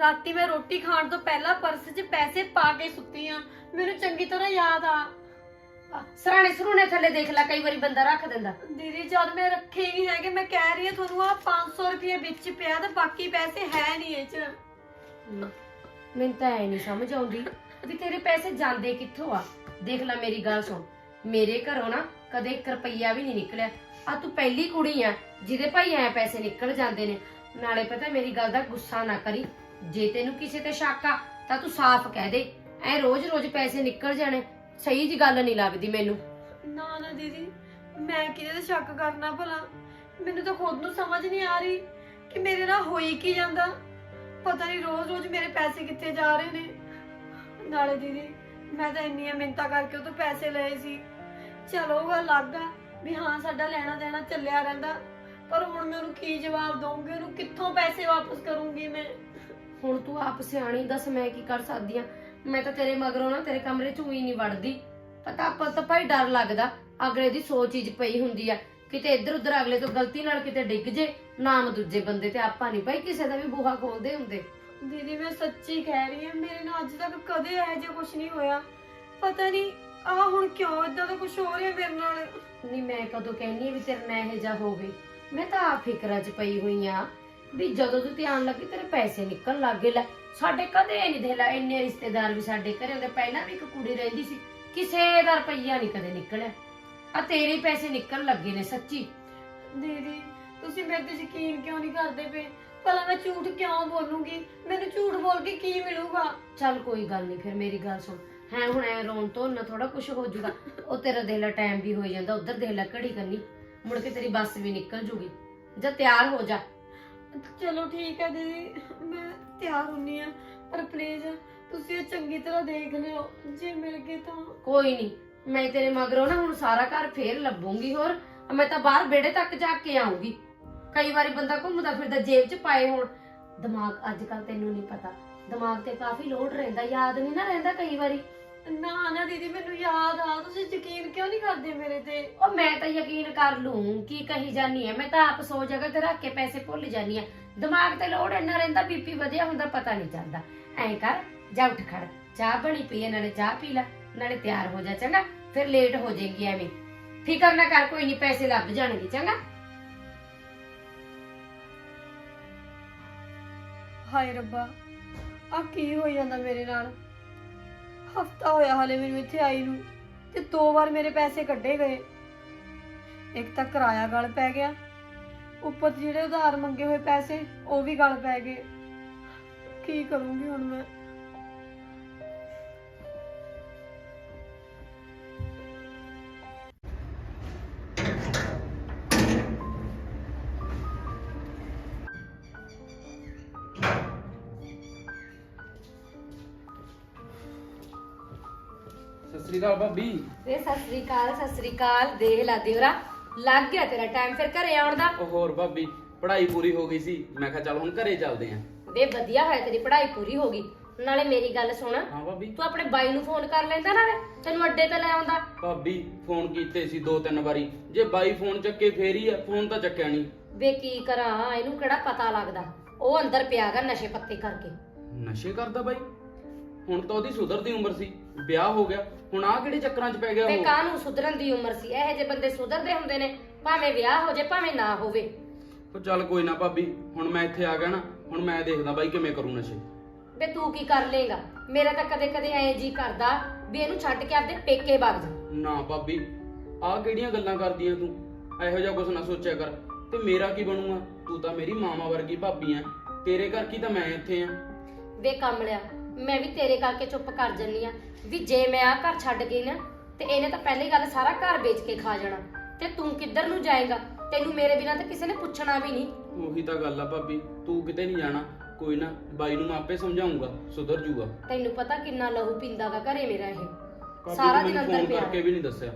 ਰਾਤੀ ਮੈਂ ਰੋਟੀ ਖਾਣ ਤੋਂ ਪਹਿਲਾਂ ਪਰਸ 'ਚ ਪੈਸੇ ਪਾ ਕੇ ਸੁੱਤੀ ਆ। ਮੈਨੂੰ ਚੰਗੀ ਤਰ੍ਹਾਂ ਯਾਦ ਆ। ਸਰਾਣੇ ਸਰੂਣੇ ਥੱਲੇ ਦੇਖ ਲੈ ਕਈ ਵਾਰੀ ਬੰਦਾ ਰੱਖ ਦਿੰਦਾ। ਦੀਦੀ ਜਦ ਮੈਂ ਰੱਖੇ ਹੀ ਨਹੀਂ ਹੈਗੇ ਮੈਂ ਕਹਿ ਰਹੀ ਹਾਂ ਤੁਹਾਨੂੰ ਆ 500 ਰੁਪਏ ਵਿੱਚ ਪਿਆ ਤੇ ਬਾਕੀ ਪੈਸੇ ਹੈ ਨਹੀਂ ਇਹ 'ਚ। ਮੈਨੂੰ ਤਾਂ ਐ ਨਹੀਂ ਸਮਝ ਆਉਂਦੀ ਵੀ ਤੇਰੇ ਪੈਸੇ ਜਾਂਦੇ ਕਿੱਥੋਂ ਆ? ਦੇਖ ਲੈ ਮੇਰੀ ਗੱਲ ਸੁਣ ਮੇਰੇ ਘਰੋਂ ਨਾ ਕਦੇ 1 ਰੁਪਈਆ ਵੀ ਨਹੀਂ ਨਿਕਲਿਆ। ਆ ਤੂੰ ਪਹਿਲੀ ਕੁੜੀ ਆ ਜਿਹਦੇ ਭਾਈ ਐ ਪੈਸੇ ਨਿਕਲ ਜਾਂਦੇ ਨੇ। ਨਾਲੇ ਪਤਾ ਮੇਰੀ ਗੱਲ ਦਾ ਗੁੱਸਾ ਨਾ ਕਰੀ। ਜੇ ਤੈਨੂੰ ਕਿਸੇ ਤੇ ਸ਼ੱਕ ਆ ਤਾਂ ਤੂੰ ਸਾਫ਼ ਕਹਿ ਦੇ। ਐ ਰੋਜ਼-ਰੋਜ਼ ਪੈਸੇ ਨਿਕਲ ਜਾਣੇ। ਸਹੀ ਜੀ ਗੱਲ ਨਹੀਂ ਲੱਗਦੀ ਮੈਨੂੰ। ਨਾ ਨਾ ਦੀਦੀ ਮੈਂ ਕਿਹਦੇ ਤੇ ਸ਼ੱਕ ਕਰਨਾ ਭਲਾ? ਮੈਨੂੰ ਤਾਂ ਖੁਦ ਨੂੰ ਸਮਝ ਨਹੀਂ ਆ ਰਹੀ ਕਿ ਮੇਰੇ ਨਾਲ ਹੋਈ ਕੀ ਜਾਂਦਾ। ਪਤਾ ਨਹੀਂ ਰੋਜ਼-ਰੋਜ਼ ਮੇਰੇ ਪੈਸੇ ਕਿੱਥੇ ਜਾ ਰਹੇ ਨੇ। ਨਾਲੇ ਦੀਦੀ ਮੈਂ ਤਾਂ ਇੰਨੀਆਂ ਮਿੰਤਾ ਕਰਕੇ ਉਹ ਤੋਂ ਪੈਸੇ ਲਏ ਸੀ। ਚਲੋ ਉਹ ਅਲੱਗ ਆ ਵੀ ਹਾਂ ਸਾਡਾ ਲੈਣਾ ਦੇਣਾ ਚੱਲਿਆ ਰਹਿੰਦਾ। ਪਰ ਹੁਣ ਮੈਂ ਉਹਨੂੰ ਕੀ ਜਵਾਬ ਦਵਾਂਗੀ ਉਹਨੂੰ ਕਿੱਥੋਂ ਪੈਸੇ ਵਾਪਸ ਕਰੂੰਗੀ ਮੈਂ? ਹੁਣ ਤੂੰ ਆਪ ਸਿਆਣੀ ਦੱਸ ਮੈਂ ਕੀ ਕਰ ਸਕਦੀ ਆ? ਮੈਂ ਤਾਂ ਤੇਰੇ ਮਗਰੋਂ ਨਾ ਤੇਰੇ ਕਮਰੇ 'ਚ ਹੀ ਨਹੀਂ ਵੜਦੀ। ਪਤਾ ਆਪਾਂ ਤਾਂ ਭਾਈ ਡਰ ਲੱਗਦਾ ਅਗਲੇ ਦੀ ਸੋਚ ਚੀਜ਼ ਪਈ ਹੁੰਦੀ ਆ। ਕਿਤੇ ਇੱਧਰ ਉੱਧਰ ਅਗਲੇ ਤੋਂ ਗਲਤੀ ਨਾਲ ਕਿਤੇ ਡਿੱਗ ਜੇ ਨਾਮ ਦੂਜੇ ਬੰਦੇ ਤੇ ਆਪਾਂ ਨਹੀਂ ਭਾਈ ਕਿਸੇ ਦਾ ਵੀ ਬੂਹਾ ਖੋਲਦੇ ਹੁੰਦੇ। ਦੀਦੀ ਮੈਂ ਸੱਚੀ ਕਹਿ ਰਹੀ ਹਾਂ ਮੇਰੇ ਨਾਲ ਅੱਜ ਤੱਕ ਕਦੇ ਇਹੋ ਜਿਹਾ ਕੁਝ ਨਹੀਂ ਹੋਇਆ। ਪਤਾ ਨਹੀਂ ਆ ਹੁਣ ਕਿਉਂ ਇਦਾਂ ਦਾ ਕੁਝ ਹੋ ਰਿਹਾ ਮੇਰੇ ਨਾਲ? ਨਹੀਂ ਮੈਂ ਕਦੋਂ ਕਹਿੰਨੀ ਆ ਵੀ ਤੇਰੇ ਨਾਲ ਇਹ ਜਾ ਹੋਵੇ। ਮੈਂ ਤਾਂ ਆਪ ਫਿਕਰਾਂ 'ਚ ਪਈ ਹੋਈ ਆ ਵੀ ਜਦੋਂ ਤੂੰ ਧਿਆਨ ਲੱਗੇ ਤੇਰੇ ਪੈਸੇ ਨਿਕਲਣ ਲੱਗ ਲੈ ਸਾਡੇ ਕਦੇ ਨਹੀਂ ਦੇਲਾ ਇੰਨੇ ਰਿਸ਼ਤੇਦਾਰ ਵੀ ਸਾਡੇ ਘਰੇ ਹੁੰਦੇ ਪਹਿਲਾਂ ਵੀ ਇੱਕ ਕੁੜੀ ਰਹਿੰਦੀ ਸੀ ਕਿਸੇ ਦਾ ਰੁਪਈਆ ਨਹੀਂ ਕਦੇ ਨਿਕਲਿਆ। ਆ ਤੇਰੇ ਹੀ ਪੈਸੇ ਨਿਕਲ ਲੱਗੇ ਨੇ ਸੱਚੀ। ਦੀਦੀ ਤੁਸੀਂ ਮੇਰੇ ਤੇ ਯਕੀਨ ਕਿਉਂ ਨਹੀਂ ਕਰਦੇ ਪਏ? ਭਲਾ ਮੈਂ ਝੂਠ ਕਿਉਂ ਬੋਲੂੰਗੀ? ਮੈਨੂੰ ਝੂਠ ਬੋਲ ਕੇ ਕੀ ਮਿਲੂਗਾ? ਚੱਲ ਕੋਈ ਗੱਲ ਨਹੀਂ ਫਿਰ ਮੇਰੀ ਗੱਲ ਸੁਣ। ਹੈ ਹੁਣ ਐ ਰੋਣ ਤੋਂ ਨਾ ਥੋੜਾ ਕੁਝ ਹੋ ਜਾਊਗਾ। ਉਹ ਤੇਰਾ ਦੇਖ ਲੈ ਟਾਈਮ ਵੀ ਹੋ ਜਾਂਦਾ ਉਧਰ ਦੇਖ ਲੈ ਘੜੀ ਕੰਨੀ। ਮੁੜ ਕੇ ਤੇਰੀ ਬੱਸ ਵੀ ਨਿਕਲ ਜੂਗੀ। ਜਾਂ ਤਿਆਰ ਹੋ ਜਾ। ਚਲੋ ਠੀਕ ਹੈ ਦੀਦੀ, ਮੈਂ ਤਿਆਰ ਹੁੰਨੀ ਆ, ਪਰ ਪਲੀਜ਼ ਤੁਸੀਂ ਇਹ ਚੰਗੀ ਤਰ੍ਹਾਂ ਦੇਖ ਲਿਓ, ਜੇ ਮਿਲ ਗਏ ਤਾਂ। ਕੋਈ ਨਹੀਂ ਮੈਂ ਤੇਰੇ ਮਗਰੋਂ ਨਾ ਹੁਣ ਸਾਰਾ ਘਰ ਫੇਰ ਲੱਭੂੰਗੀ ਹੋਰ ਮੈਂ ਤਾਂ ਬਾਹਰ ਵਿਹੜੇ ਤੱਕ ਜਾ ਕੇ ਆਉਂਗੀ ਕਈ ਵਾਰੀ ਬੰਦਾ ਘੁੰਮਦਾ ਫਿਰਦਾ ਜੇਬ 'ਚ ਪਾਏ ਹੋਣ। ਦਿਮਾਗ ਅੱਜ ਕੱਲ ਤੈਨੂੰ ਨਹੀਂ ਪਤਾ, ਦਿਮਾਗ ਤੇ ਕਾਫੀ ਲੋਡ ਰਹਿੰਦਾ, ਯਾਦ ਨਹੀਂ ਨਾ ਰਹਿੰਦਾ ਕਈ ਵਾਰੀ। ਨਾ ਨਾ ਦੀਦੀ ਮੈਨੂੰ ਯਾਦ ਆ। ਤੁਸੀਂ ਯਕੀਨ ਕਿਉਂ ਨਹੀਂ ਕਰਦੇ ਮੇਰੇ ਤੇ? ਉਹ ਮੈਂ ਤਾਂ ਯਕੀਨ ਕਰ ਲੂੰ ਕੀ ਕਹੀ ਜਾਨੀ ਐ ਮੈਂ ਤਾਂ ਆਪ ਸੋ ਜਗ੍ਹਾ ਤੇ ਰੱਖ ਕੇ ਪੈਸੇ ਭੁੱਲ ਜਾਨੀ ਐ ਦਿਮਾਗ ਤੇ ਲੋਡ ਇੰਨਾ ਰਹਿੰਦਾ ਬੀਪੀ ਵਧਿਆ ਹੁੰਦਾ ਪਤਾ ਨਹੀਂ ਚੱਲਦਾ। ਐਂ ਕਰ ਜਾ ਉੱਠ ਖੜ। ਚਾਹ ਬਣੀ ਪਈ ਐ ਨਾਲੇ ਚਾਹ ਪੀ ਲੈ ਨਾਲੇ ਤਿਆਰ ਹੋ ਜਾ ਚੰਗਾ? ਫਿਰ ਲੇਟ ਹੋ ਜਾਏਗੀ ਐਵੇਂ। ਫਿਕਰ ਨਾ ਕਰ ਕੋਈ ਨਹੀਂ ਪੈਸੇ ਲੱਭ ਜਾਣਗੇ ਚੰਗਾ? ਹਾਏ ਰੱਬਾ ਆ ਕੀ ਹੋ ਜਾਂਦਾ ਮੇਰੇ ਨਾਲ? ਹਫਤਾ ਹੋਇਆ ਹਲੇ ਮੈਨੂੰ ਇੱਥੇ ਆਈ ਨੂੰ ਤੇ ਦੋ ਵਾਰ ਮੇਰੇ ਪੈਸੇ ਕੱਢੇ ਗਏ। ਇੱਕ ਤਾਂ ਕਿਰਾਇਆ ਗਲ ਪੈ ਗਿਆ, ਉੱਪਰ ਜਿਹੜੇ ਉਧਾਰ ਮੰਗੇ ਹੋਏ ਪੈਸੇ, ਉਹ ਵੀ ਗਲ ਪੈ ਗਏ। ਕੀ ਕਰੂੰਗੀ ਹੁਣ ਮੈਂ? ਸ੍ਰੀ ਅਕਾਲ ਭਾਬੀ। ਵੇ ਸਤਿ ਸ੍ਰੀ ਅਕਾਲ ਸਤਿ ਸ੍ਰੀ ਅਕਾਲ ਦੇਖ ਲਾ ਦਿਵਰਾ ਲੱਗ ਗਿਆ ਤੇਰਾ ਟਾਈਮ ਫਿਰ ਘਰੇ ਆਉਣ ਦਾ। ਉਹ ਹੋਰ ਭਾਬੀ ਪੜ੍ਹਾਈ ਪੂਰੀ ਹੋ ਗਈ ਸੀ। ਮੈਂ ਕਿਹਾ ਚੱਲ ਹੁਣ ਘਰੇ ਚੱਲਦੇ ਆਂ। ਵੇ ਵਧੀਆ ਹੋਇਆ ਤੇਰੀ ਪੜ੍ਹਾਈ ਪੂਰੀ ਹੋ ਗਈ। ਨਾਲੇ ਮੇਰੀ ਗੱਲ ਸੁਣ ਹਾਂ ਭਾਬੀ। ਤੂੰ ਆਪਣੇ ਬਾਈ ਨੂੰ ਫੋਨ ਕਰ ਲੈਂਦਾ ਨਾ ਵੇ ਤੈਨੂੰ ਅੱਡੇ ਤੇ ਲੈ ਆਉਂਦਾ। ਭਾਬੀ ਫੋਨ ਕੀਤੇ ਸੀ ਦੋ ਤਿੰਨ ਵਾਰੀ। ਜੇ ਬਾਈ ਫੋਨ ਚੱਕੇ ਫੇਰ ਹੀ ਆ ਫੋਨ ਤਾਂ ਚੱਕਿਆ ਨਹੀਂ। ਵੇ ਕੀ ਕਰਾਂ ਇਹਨੂੰ ਕਿਹੜਾ ਪਤਾ ਲੱਗਦਾ? ਉਹ ਅੰਦਰ ਪਿਆਗਾ ਨਸ਼ੇ ਪੱਤੇ ਕਰਕੇ। ਨਸ਼ੇ ਕਰਦਾ ਬਾਈ? ਹੁਣ ਤਾਂ ਉਹਦੀ ਸੁਧਰਦੀ ਉਮਰ ਸੀ ਵਿਆਹ ਹੋ ਗਿਆ। ਹੁਣ ਆ ਕਿਹੜੇ ਚੱਕਰਾਂ 'ਚ ਪੈ ਗਿਆ ਵੇ ਉਹ? ਕਾਹਨੂੰ ਸੁਧਰਨ ਦੀ ਉਮਰ ਸੀ? ਇਹੋ ਜਿਹੇ ਬੰਦੇ ਸੁਧਰਦੇ ਹੁੰਦੇ ਨੇ ਭਾਵੇਂ ਵਿਆਹ ਹੋ ਜੇ ਭਾਵੇਂ ਨਾ ਹੋਵੇ। ਉਹ ਚੱਲ ਕੋਈ ਨਾ ਭਾਬੀ ਹੁਣ ਮੈਂ ਇੱਥੇ ਆ ਗਿਆ ਨਾ ਹੁਣ ਮੈਂ ਦੇਖਦਾ ਬਾਈ ਕਿਵੇਂ ਕਰੂੰ ਨਸ਼ੇ। ਵੇ ਤੂੰ ਕੀ ਕਰ ਲੇਗਾ ਮੇਰਾ ਤਾਂ ਕਦੇ ਕਦੇ ਐਂ ਜੀ ਕਰਦਾ ਵੀ ਇਹਨੂੰ ਛੱਡ ਕੇ ਆਪਦੇ ਪੇਕੇ ਵਗ ਜਾ। ਨਾ ਭਾਬੀ ਆਹ ਕਿਹੜੀਆਂ ਗੱਲਾਂ ਕਰਦੀਆਂ ਤੂੰ? ਇਹੋ ਜਿਹਾ ਕੁਛ ਨਾ ਸੋਚਿਆ ਕਰ। ਤੇ ਮੇਰਾ ਕੀ ਬਣੂਗਾ? ਤੂੰ ਤਾਂ ਮੇਰੀ ਮਾਮਾ ਵਰਗੀ ਭਾਬੀ ਐ। ਤੇਰੇ ਕਰਕੇ ਤਾਂ ਮੈਂ ਇੱਥੇ ਆ? ਵੇ ਕਮਲਿਆ ਮੈਂ ਵੀ ਤੇਰੇ ਕਰਕੇ ਚੁੱਪ ਕਰ ਜੰਨੀ ਆ। ਵੀ ਜੇ ਮੈਂ ਆ ਘਰ ਛੱਡ ਗਈ ਨਾ ਤੇ ਇਹਨੇ ਤਾਂ ਪਹਿਲੀ ਗੱਲ ਸਾਰਾ ਘਰ ਵੇਚ ਕੇ ਖਾ ਜਾਣਾ। ਤੇ ਤੂੰ ਕਿੱਧਰ ਨੂੰ ਜਾਏਗਾ? ਤੈਨੂੰ ਮੇਰੇ ਬਿਨਾਂ ਤਾਂ ਕਿਸੇ ਨੇ ਪੁੱਛਣਾ ਵੀ ਨਹੀਂ। ਉਹੀ ਤਾਂ ਗੱਲ ਆ ਭਾਬੀ ਤੂੰ ਕਿਤੇ ਨਹੀਂ ਜਾਣਾ। ਕੋਈ ਨਾ ਬਾਈ ਨੂੰ ਮੈਂ ਆਪੇ ਸਮਝਾਉਂਗਾ ਸੁਧਰ ਜੂਗਾ। ਤੈਨੂੰ ਪਤਾ ਕਿੰਨਾ ਲਹੂ ਪੀਂਦਾਗਾ ਘਰੇ ਮੇਰਾ ਇਹ। ਸਾਰਾ ਦਿਨ ਅੰਦਰ ਪਿਆ। ਕਰਕੇ ਵੀ ਨਹੀਂ ਦੱਸਿਆ।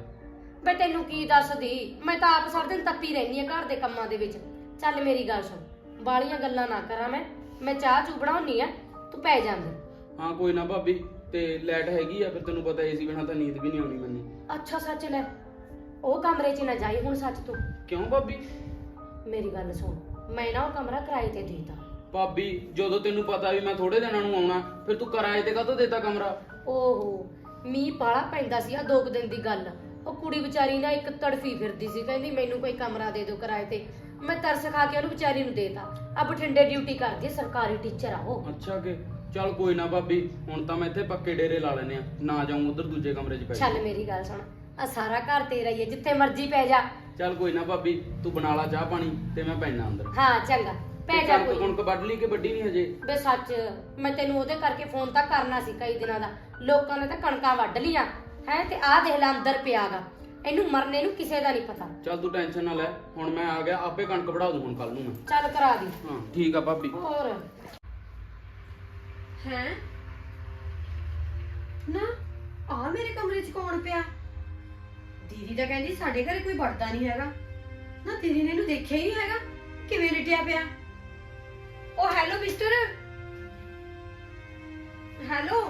ਬਈ ਤੈਨੂੰ ਕੀ ਦੱਸਦੀ? ਮੈਂ ਤਾਂ ਆਪ ਸਾਰਾ ਦਿਨ ਤੱਪੀ ਰਹਿੰਦੀ ਆ ਘਰ ਦੇ ਕੰਮਾਂ ਦੇ ਵਿੱਚ। ਚੱਲ ਮੇਰੀ ਗੱਲ ਸੁਣ। ਬਾਲੀਆਂ ਗੱਲਾਂ ਨਾ ਕਰਾਂ ਮੈਂ। ਮੈਂ ਚਾਹ ਚੂ ਬਣਾਉਣੀ ਆ। ਤੂੰ ਪੈ ਜਾਂਦੇ। ਹਾਂ ਕੋਈ ਨਾ ਭਾਬੀ ਤੇ ਲਾਈਟ ਹੈਗੀ ਆ ਫਿਰ ਤੈਨੂੰ ਪਤਾ ਏਸੀ ਬਿਨਾਂ ਤਾਂ ਨੀਂਦ ਵੀ ਨਹੀਂ ਆਉਣੀ ਮੈਨੂੰ। ਅੱਛਾ ਸੱਚ ਲੈ ਉਹ ਕਮਰੇ 'ਚ ਨਾ ਜਾਈ ਹੁਣ ਸੱਚ ਤੂੰ। ਕਿਉਂ ਭਾਬੀ? ਮੇਰੀ ਗੱਲ ਸੁਣ ਮੈਂ ਨਾ ਉਹ ਕਮਰਾ ਕਿਰਾਏ ਤੇ ਦੇਤਾ। ਭਾਬੀ ਜਦੋਂ ਤੈਨੂੰ ਪਤਾ ਵੀ ਮੈਂ ਥੋੜੇ ਦਿਨਾਂ ਨੂੰ ਆਉਣਾ ਫਿਰ ਤੂੰ ਕਿਰਾਏ ਤੇ ਕਾਹਤੋਂ ਦੇਤਾ ਕਮਰਾ? ਓਹੋ ਮੀਂਹ ਪਾਲਾ ਪੈਂਦਾ ਸੀ ਆ ਦੋ ਕੁ ਦਿਨ ਦੀ ਗੱਲ। ਉਹ ਕੁੜੀ ਵਿਚਾਰੀ ਨਾ ਇੱਕ ਤੜਫੀ ਫਿਰਦੀ ਸੀ ਕਹਿੰਦੀ ਮੈਨੂੰ ਕੋਈ ਕਮਰਾ ਦੇ ਦਿਓ ਕਿਰਾਏ ਤੇ। ਮੈਂ ਤਰਸ ਖਾ ਕੇ ਉਹਨੂੰ ਵਿਚਾਰੀ ਨੂੰ ਦੇਤਾ। ਆ ਬਠਿੰਡੇ ਡਿਊਟੀ ਕਰਦੀ ਹੈ ਸਰਕਾਰੀ ਟੀਚਰ ਆ ਉਹ। ਅੱਛਾ ਕਿ ਚੱਲ ਕੋਈ ਨਾ ਭਾਬੀ ਹੁਣ ਤਾਂ ਮੈਂ ਇੱਥੇ ਪੱਕੇ ਡੇਰੇ ਲਾ ਲੈਨੇ ਆ। ਨਾ ਜਾਊਂ ਉਧਰ ਦੂਜੇ ਕਮਰੇ 'ਚ ਪੈ ਚੱਲ। ਮੇਰੀ ਗੱਲ ਸੁਣ ਆ ਸਾਰਾ ਘਰ ਤੇਰਾ ਹੀ ਹੈ ਜਿੱਥੇ ਮਰਜ਼ੀ ਪੈ ਜਾ। ਚੱਲ ਕੋਈ ਨਾ ਭਾਬੀ ਤੂੰ ਬਣਾ ਲਾ ਚਾਹ ਪਾਣੀ ਤੇ ਮੈਂ ਪੈਣਾ ਅੰਦਰ। ਹਾਂ ਚੰਗਾ ਪੈ ਜਾ ਕੋਈ ਕੁਣਕ ਵੱਢ ਲਈ ਕਿ ਵੱਢੀ ਨਹੀਂ ਹਜੇ। ਬੇ ਸੱਚ ਮੈਂ ਤੈਨੂੰ ਉਹਦੇ ਕਰਕੇ ਫੋਨ ਤਾਂ ਕਰਨਾ ਸੀ ਕਈ ਦਿਨਾਂ ਦਾ। ਲੋਕਾਂ ਨੇ ਤਾਂ ਕਣਕਾਂ ਵੱਢ ਲੀਆਂ ਹੈ ਤੇ ਆਹ ਦੇਖ ਲੈ ਅੰਦਰ ਪਿਆਗਾ। ਇਹਨੂੰ ਮਰਨੇ ਨੂੰ ਕਿਸੇ ਦਾ ਨਹੀਂ ਪਤਾ। ਚੱਲ ਤੂੰ ਟੈਨਸ਼ਨ ਨਾ ਲੈ ਹੁਣ ਮੈਂ ਆ ਗਿਆ ਆਪੇ ਕਣਕ ਵਢਾ ਦੂੰ ਹੁਣ ਕੱਲ ਨੂੰ ਮੈਂ। ਚੱਲ ਕਰਾ ਦੀ। ਹਾਂ ਠੀਕ ਆ ਭਾਬੀ। ਹੋਰ? ਹੈ? ਨਾ ਆ ਮੇਰੇ ਕਮਰੇ 'ਚ ਕੌਣ ਪਿਆ? ਦੀਦੀ ਤਾਂ ਕਹਿੰਦੀ ਸਾਡੇ ਘਰੇ ਕੋਈ ਵੜਦਾ ਨਹੀਂ ਹੈਗਾ। ਨਾ ਦੀਦੀ ਨੇ ਇਹਨੂੰ ਦੇਖਿਆ ਹੀ ਨਹੀਂ ਹੈਗਾ। ਕਿਵੇਂ ਲਟਿਆ ਪਿਆ? ਉਹ ਹੈਲੋ ਮਿਸਟਰ ਹੈਲੋ?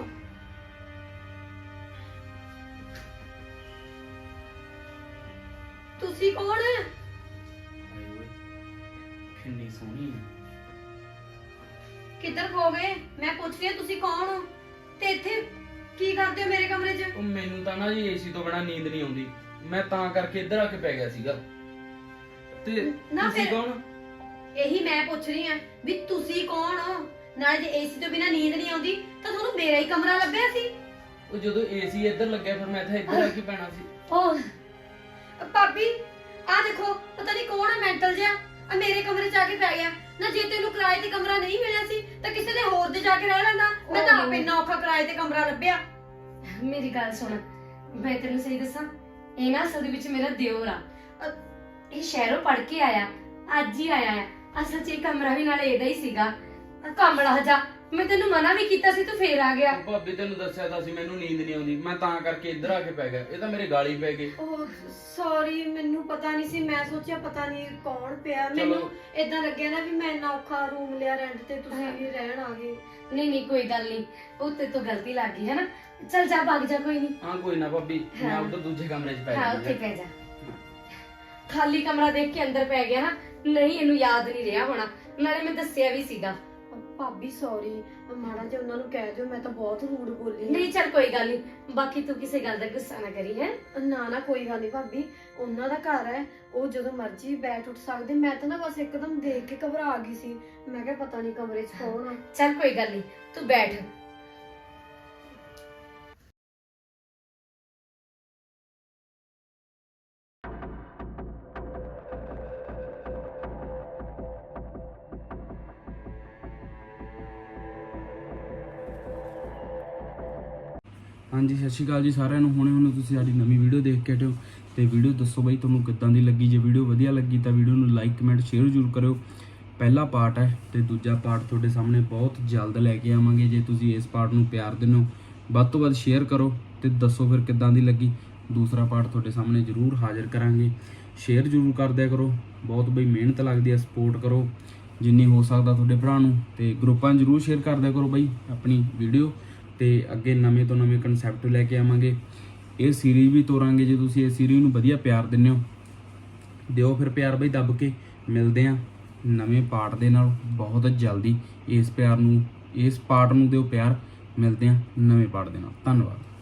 ਤੁਸੀਂ ਕੌਣ? ਹੈ ਕਿੰਨੀ ਸੋਹਣੀ ਹੈ ਕਿੱਧਰ ਖੋ ਗਏ ਮੈਂ ਪੁੱਛ ਰਹੀ ਹਾਂ ਤੁਸੀਂ ਕੌਣ ਹੋ? ਤੇ ਇੱਥੇ ਕੀ ਕਰਦੇ ਹੋ ਮੇਰੇ ਕਮਰੇ 'ਚ? ਉਹ ਮੈਨੂੰ ਤਾਂ ਨਾ ਜੀ ਏਸੀ ਤੋਂ ਬਿਨਾ ਨੀਂਦ ਨਹੀਂ ਆਉਂਦੀ। ਮੈਂ ਤਾਂ ਕਰਕੇ ਇੱਧਰ ਆ ਕੇ ਪੈ ਗਿਆ ਸੀਗਾ। ਤੇ ਨਾ ਤੁਸੀਂ ਫਿਰ- ਕੌਣ ਇਹੀ ਮੈਂ ਪੁੱਛ ਰਹੀ ਹਾਂ ਵੀ ਤੁਸੀਂ ਕੌਣ ਹੋ? ਨਾਲੇ ਜੇ ਏਸੀ ਤੋਂ ਬਿਨਾ ਨੀਂਦ ਨਹੀਂ ਆਉਂਦੀ ਤਾਂ ਤੁਹਾਨੂੰ ਮੇਰਾ ਹੀ ਕਮਰਾ ਲੱਭਿਆ ਸੀ। ਉਹ ਜਦੋਂ ਏਸੀ ਇੱਧਰ ਲੱਗਿਆ ਫਿਰ ਮੈਂ ਤਾਂ ਇੱਧਰ ਆ ਕੇ ਪੈਣਾ ਸੀ। ਓਹ ਭਾਬੀ ਆ ਦੇਖੋ ਪਤਾ ਨਹੀਂ ਕੌਣ ਹੈ ਮੈਂਟਲ ਜਿਹਾ। ਆ ਮੇਰੇ ਕਮਰੇ 'ਚ ਆ ਕੇ ਪੈ ਗਿਆ। ਨਾ ਜੇ ਤੈਨੂੰ ਕਿਰਾਏ ਤੇ ਕਮਰਾ ਨਹੀਂ ਮਿਲਿਆ ਸੀ ਤਾਂ ਕਿਸੇ ਦੇ ਹੋਰ ਦੇ ਜਾ ਕੇ ਰਹਿ ਲੈਂਦਾ। ਮੈਂ ਤਾਂ ਆਪ ਇੰਨਾ ਔਖਾ ਕਿਰਾਏ ਤੇ ਕਮਰਾ ਲੱਭਿਆ। ਮੇਰੀ ਗੱਲ ਸੁਣ ਮੈਂ ਤੈਨੂੰ ਸਹੀ ਦੱਸਾਂ ਇਹ ਨਾ ਅਸਲ ਦੇ ਵਿੱਚ ਮੇਰਾ ਦਿਓਰ ਆ। ਅ, ਇਹ ਸ਼ਹਿਰੋਂ ਪੜ ਕੇ ਆਇਆ ਅੱਜ ਹੀ ਆਇਆ ਹੈ ਅਸਲ 'ਚ ਇਹ ਕਮਰਾ ਵੀ ਨਾਲੇ ਇਹਦਾ ਹੀ ਸੀਗਾ। ਅ, ਕਮਲਾ ਜਾ। ਮੈਂ ਤੈਨੂੰ ਮਨਾ ਵੀ ਕੀਤਾ ਸੀ ਤੂੰ ਫੇਰ ਆ ਗਿਆ। ਉਹ ਭਾਬੀ ਤੈਨੂੰ ਦੱਸਿਆ ਤਾਂ ਸੀ ਮੈਨੂੰ ਨੀਂਦ ਨਹੀਂ ਆਉਂਦੀ। ਮੈਂ ਤਾਂ ਕਰਕੇ ਇੱਧਰ ਆ ਕੇ ਪੈ ਗਿਆ। ਇਹ ਤਾਂ ਮੇਰੇ ਗਾਲੀ ਪੈ ਗਏ। ਓਹ ਸੌਰੀ ਮੈਨੂੰ ਪਤਾ ਨਹੀਂ ਸੀ ਮੈਂ ਸੋਚਿਆ ਪਤਾ ਨਹੀਂ ਕੌਣ ਪਿਆ। ਮੈਨੂੰ। ਇਦਾਂ ਲੱਗਿਆ ਨਾ ਵੀ ਮੈਂ ਇੰਨਾ ਔਖਾ ਰੂਮ ਲਿਆ ਰੈਂਟ ਤੇ ਤੁਸੀਂ ਵੀ ਰਹਿਣ ਆ ਗਏ। ਨਹੀਂ ਨਹੀਂ ਕੋਈ ਗੱਲ ਨਹੀਂ। ਉਹ ਤੇ ਤੋਂ ਗਲਤੀ ਲੱਗ ਗਈ ਹੈ ਨਾ ਚੱਲ ਜਾ ਭੱਗ ਜਾ ਕੋਈ ਨਹੀਂ। ਹਾਂ ਕੋਈ ਨਾ ਭਾਬੀ। ਮੈਂ ਹਾਂ। ਉਧਰ ਦੂਜੇ ਕਮਰੇ 'ਚ ਪੈ ਹਾਂ ਗਿਆ ਉੱਥੇ ਪੈ ਜਾ। ਖਾਲੀ ਕਮਰਾ ਦੇਖ ਕੇ ਅੰਦਰ ਪੈ ਗਿਆ ਨਾ। ਨਹੀਂ ਇਹਨੂੰ ਯਾਦ ਨਹੀਂ ਰਿਹਾ ਹੋਣਾ। ਨਾਲੇ ਮੈਂ ਦੱਸਿਆ ਵੀ ਸੀਗਾ। ਭਾਬੀ ਸੌਰੀ ਮਾੜਾ ਜਿਹਾ ਉਹਨਾਂ ਨੂੰ ਕਹਿ ਦਿਓ ਮੈਂ ਤਾਂ ਬਹੁਤ ਰੂਡ ਬੋਲੀ ਨਹੀਂ ਚੱਲ ਕੋਈ ਗੱਲ ਨਹੀਂ ਬਾਕੀ ਤੂੰ ਕਿਸੇ ਗੱਲ ਦਾ ਗੁੱਸਾ ਨਾ ਕਰੀ ਹੈ? ਨਾ ਨਾ ਕੋਈ ਗੱਲ ਨਹੀਂ ਭਾਬੀ। ਉਹਨਾਂ ਦਾ ਘਰ ਹੈ ਉਹ ਜਦੋਂ ਮਰਜ਼ੀ ਬੈਠ ਉੱਠ ਸਕਦੇ। ਮੈਂ ਤਾਂ ਨਾ ਬਸ ਇੱਕਦਮ ਦੇਖ ਕੇ ਘਬਰਾ ਗਈ ਸੀ। ਮੈਂ ਕਿਹਾ ਪਤਾ ਨਹੀਂ ਕਮਰੇ 'ਚ ਕੌਣ ਆ। ਚੱਲ ਕੋਈ ਗੱਲ ਨਹੀਂ ਤੂੰ ਬੈਠ। ਹਾਂਜੀ, ਸਤਿ ਸ਼੍ਰੀ ਅਕਾਲ ਜੀ ਸਾਰਿਆਂ ਨੂੰ। ਹੁਣੇ ਹੁਣੇ ਤੁਸੀਂ ਸਾਡੀ ਨਵੀਂ ਵੀਡੀਓ ਦੇਖ ਕੇ ਹਟੇ ਹੋ। ਤੇ ਵੀਡੀਓ ਦੱਸੋ ਬਾਈ, ਤੁਹਾਨੂੰ ਕਿੱਦਾਂ ਦੀ ਲੱਗੀ? ਜੇ ਵੀਡੀਓ ਵਧੀਆ ਲੱਗੀ ਤਾਂ ਵੀਡੀਓ ਨੂੰ ਲਾਈਕ, ਕਮੈਂਟ, ਸ਼ੇਅਰ ਜ਼ਰੂਰ ਕਰਿਓ। ਪਹਿਲਾ ਪਾਰਟ ਹੈ ਤੇ ਦੂਜਾ ਪਾਰਟ ਤੁਹਾਡੇ ਸਾਹਮਣੇ ਬਹੁਤ ਜਲਦ ਲੈ ਕੇ ਆਵਾਂਗੇ। ਜੇ ਤੁਸੀਂ ਇਸ ਪਾਰਟ ਨੂੰ ਪਿਆਰ ਦਿੰਦੇ ਹੋ, ਵੱਧ ਤੋਂ ਵੱਧ ਸ਼ੇਅਰ ਕਰੋ ਤੇ ਦੱਸੋ ਫਿਰ ਕਿੱਦਾਂ ਦੀ ਲੱਗੀ। ਦੂਸਰਾ ਪਾਰਟ ਤੁਹਾਡੇ ਸਾਹਮਣੇ ਜ਼ਰੂਰ ਹਾਜ਼ਰ ਕਰਾਂਗੇ। ਸ਼ੇਅਰ ਜ਼ਰੂਰ ਕਰਦਿਆ ਕਰੋ। ਬਹੁਤ ਬਈ ਮਿਹਨਤ ਲੱਗਦੀ ਹੈ, ਸਪੋਰਟ ਕਰੋ। ਜਿੰਨੀ ਹੋ ਸਕਦਾ ਤੁਹਾਡੇ ਭਰਾ ਨੂੰ ਤੇ ਗਰੁੱਪਾਂ ਜ਼ਰੂਰ ਸ਼ੇਅਰ ਕਰਦਿਆ ਕਰੋ ਬਈ ਆਪਣੀ ਵੀਡੀਓ। ਤੇ ਅੱਗੇ ਨਵੇਂ ਤੋਂ ਨਵੇਂ ਕਨਸੈਪਟ ਲੈ ਕੇ ਆਵਾਂਗੇ। ਇਹ ਸੀਰੀਜ਼ ਵੀ ਤੋਰਾਂਗੇ ਜੇ ਤੁਸੀਂ ਇਹ ਸੀਰੀਜ਼ ਨੂੰ ਵਧੀਆ ਪਿਆਰ ਦਿੰਦੇ ਹੋ। ਦਿਓ ਫਿਰ ਪਿਆਰ ਬਈ ਦੱਬ ਕੇ। ਮਿਲਦੇ ਆ ਨਵੇਂ ਪਾਰਟ ਦੇ ਨਾਲ। ਬਹੁਤ ਜਲਦੀ ਇਸ ਪਿਆਰ ਨੂੰ, ਇਸ ਪਾਰਟ ਨੂੰ ਦਿਓ ਪਿਆਰ। ਮਿਲਦੇ ਆ ਨਵੇਂ ਪਾਰਟ ਦੇ ਨਾਲ। ਧੰਨਵਾਦ।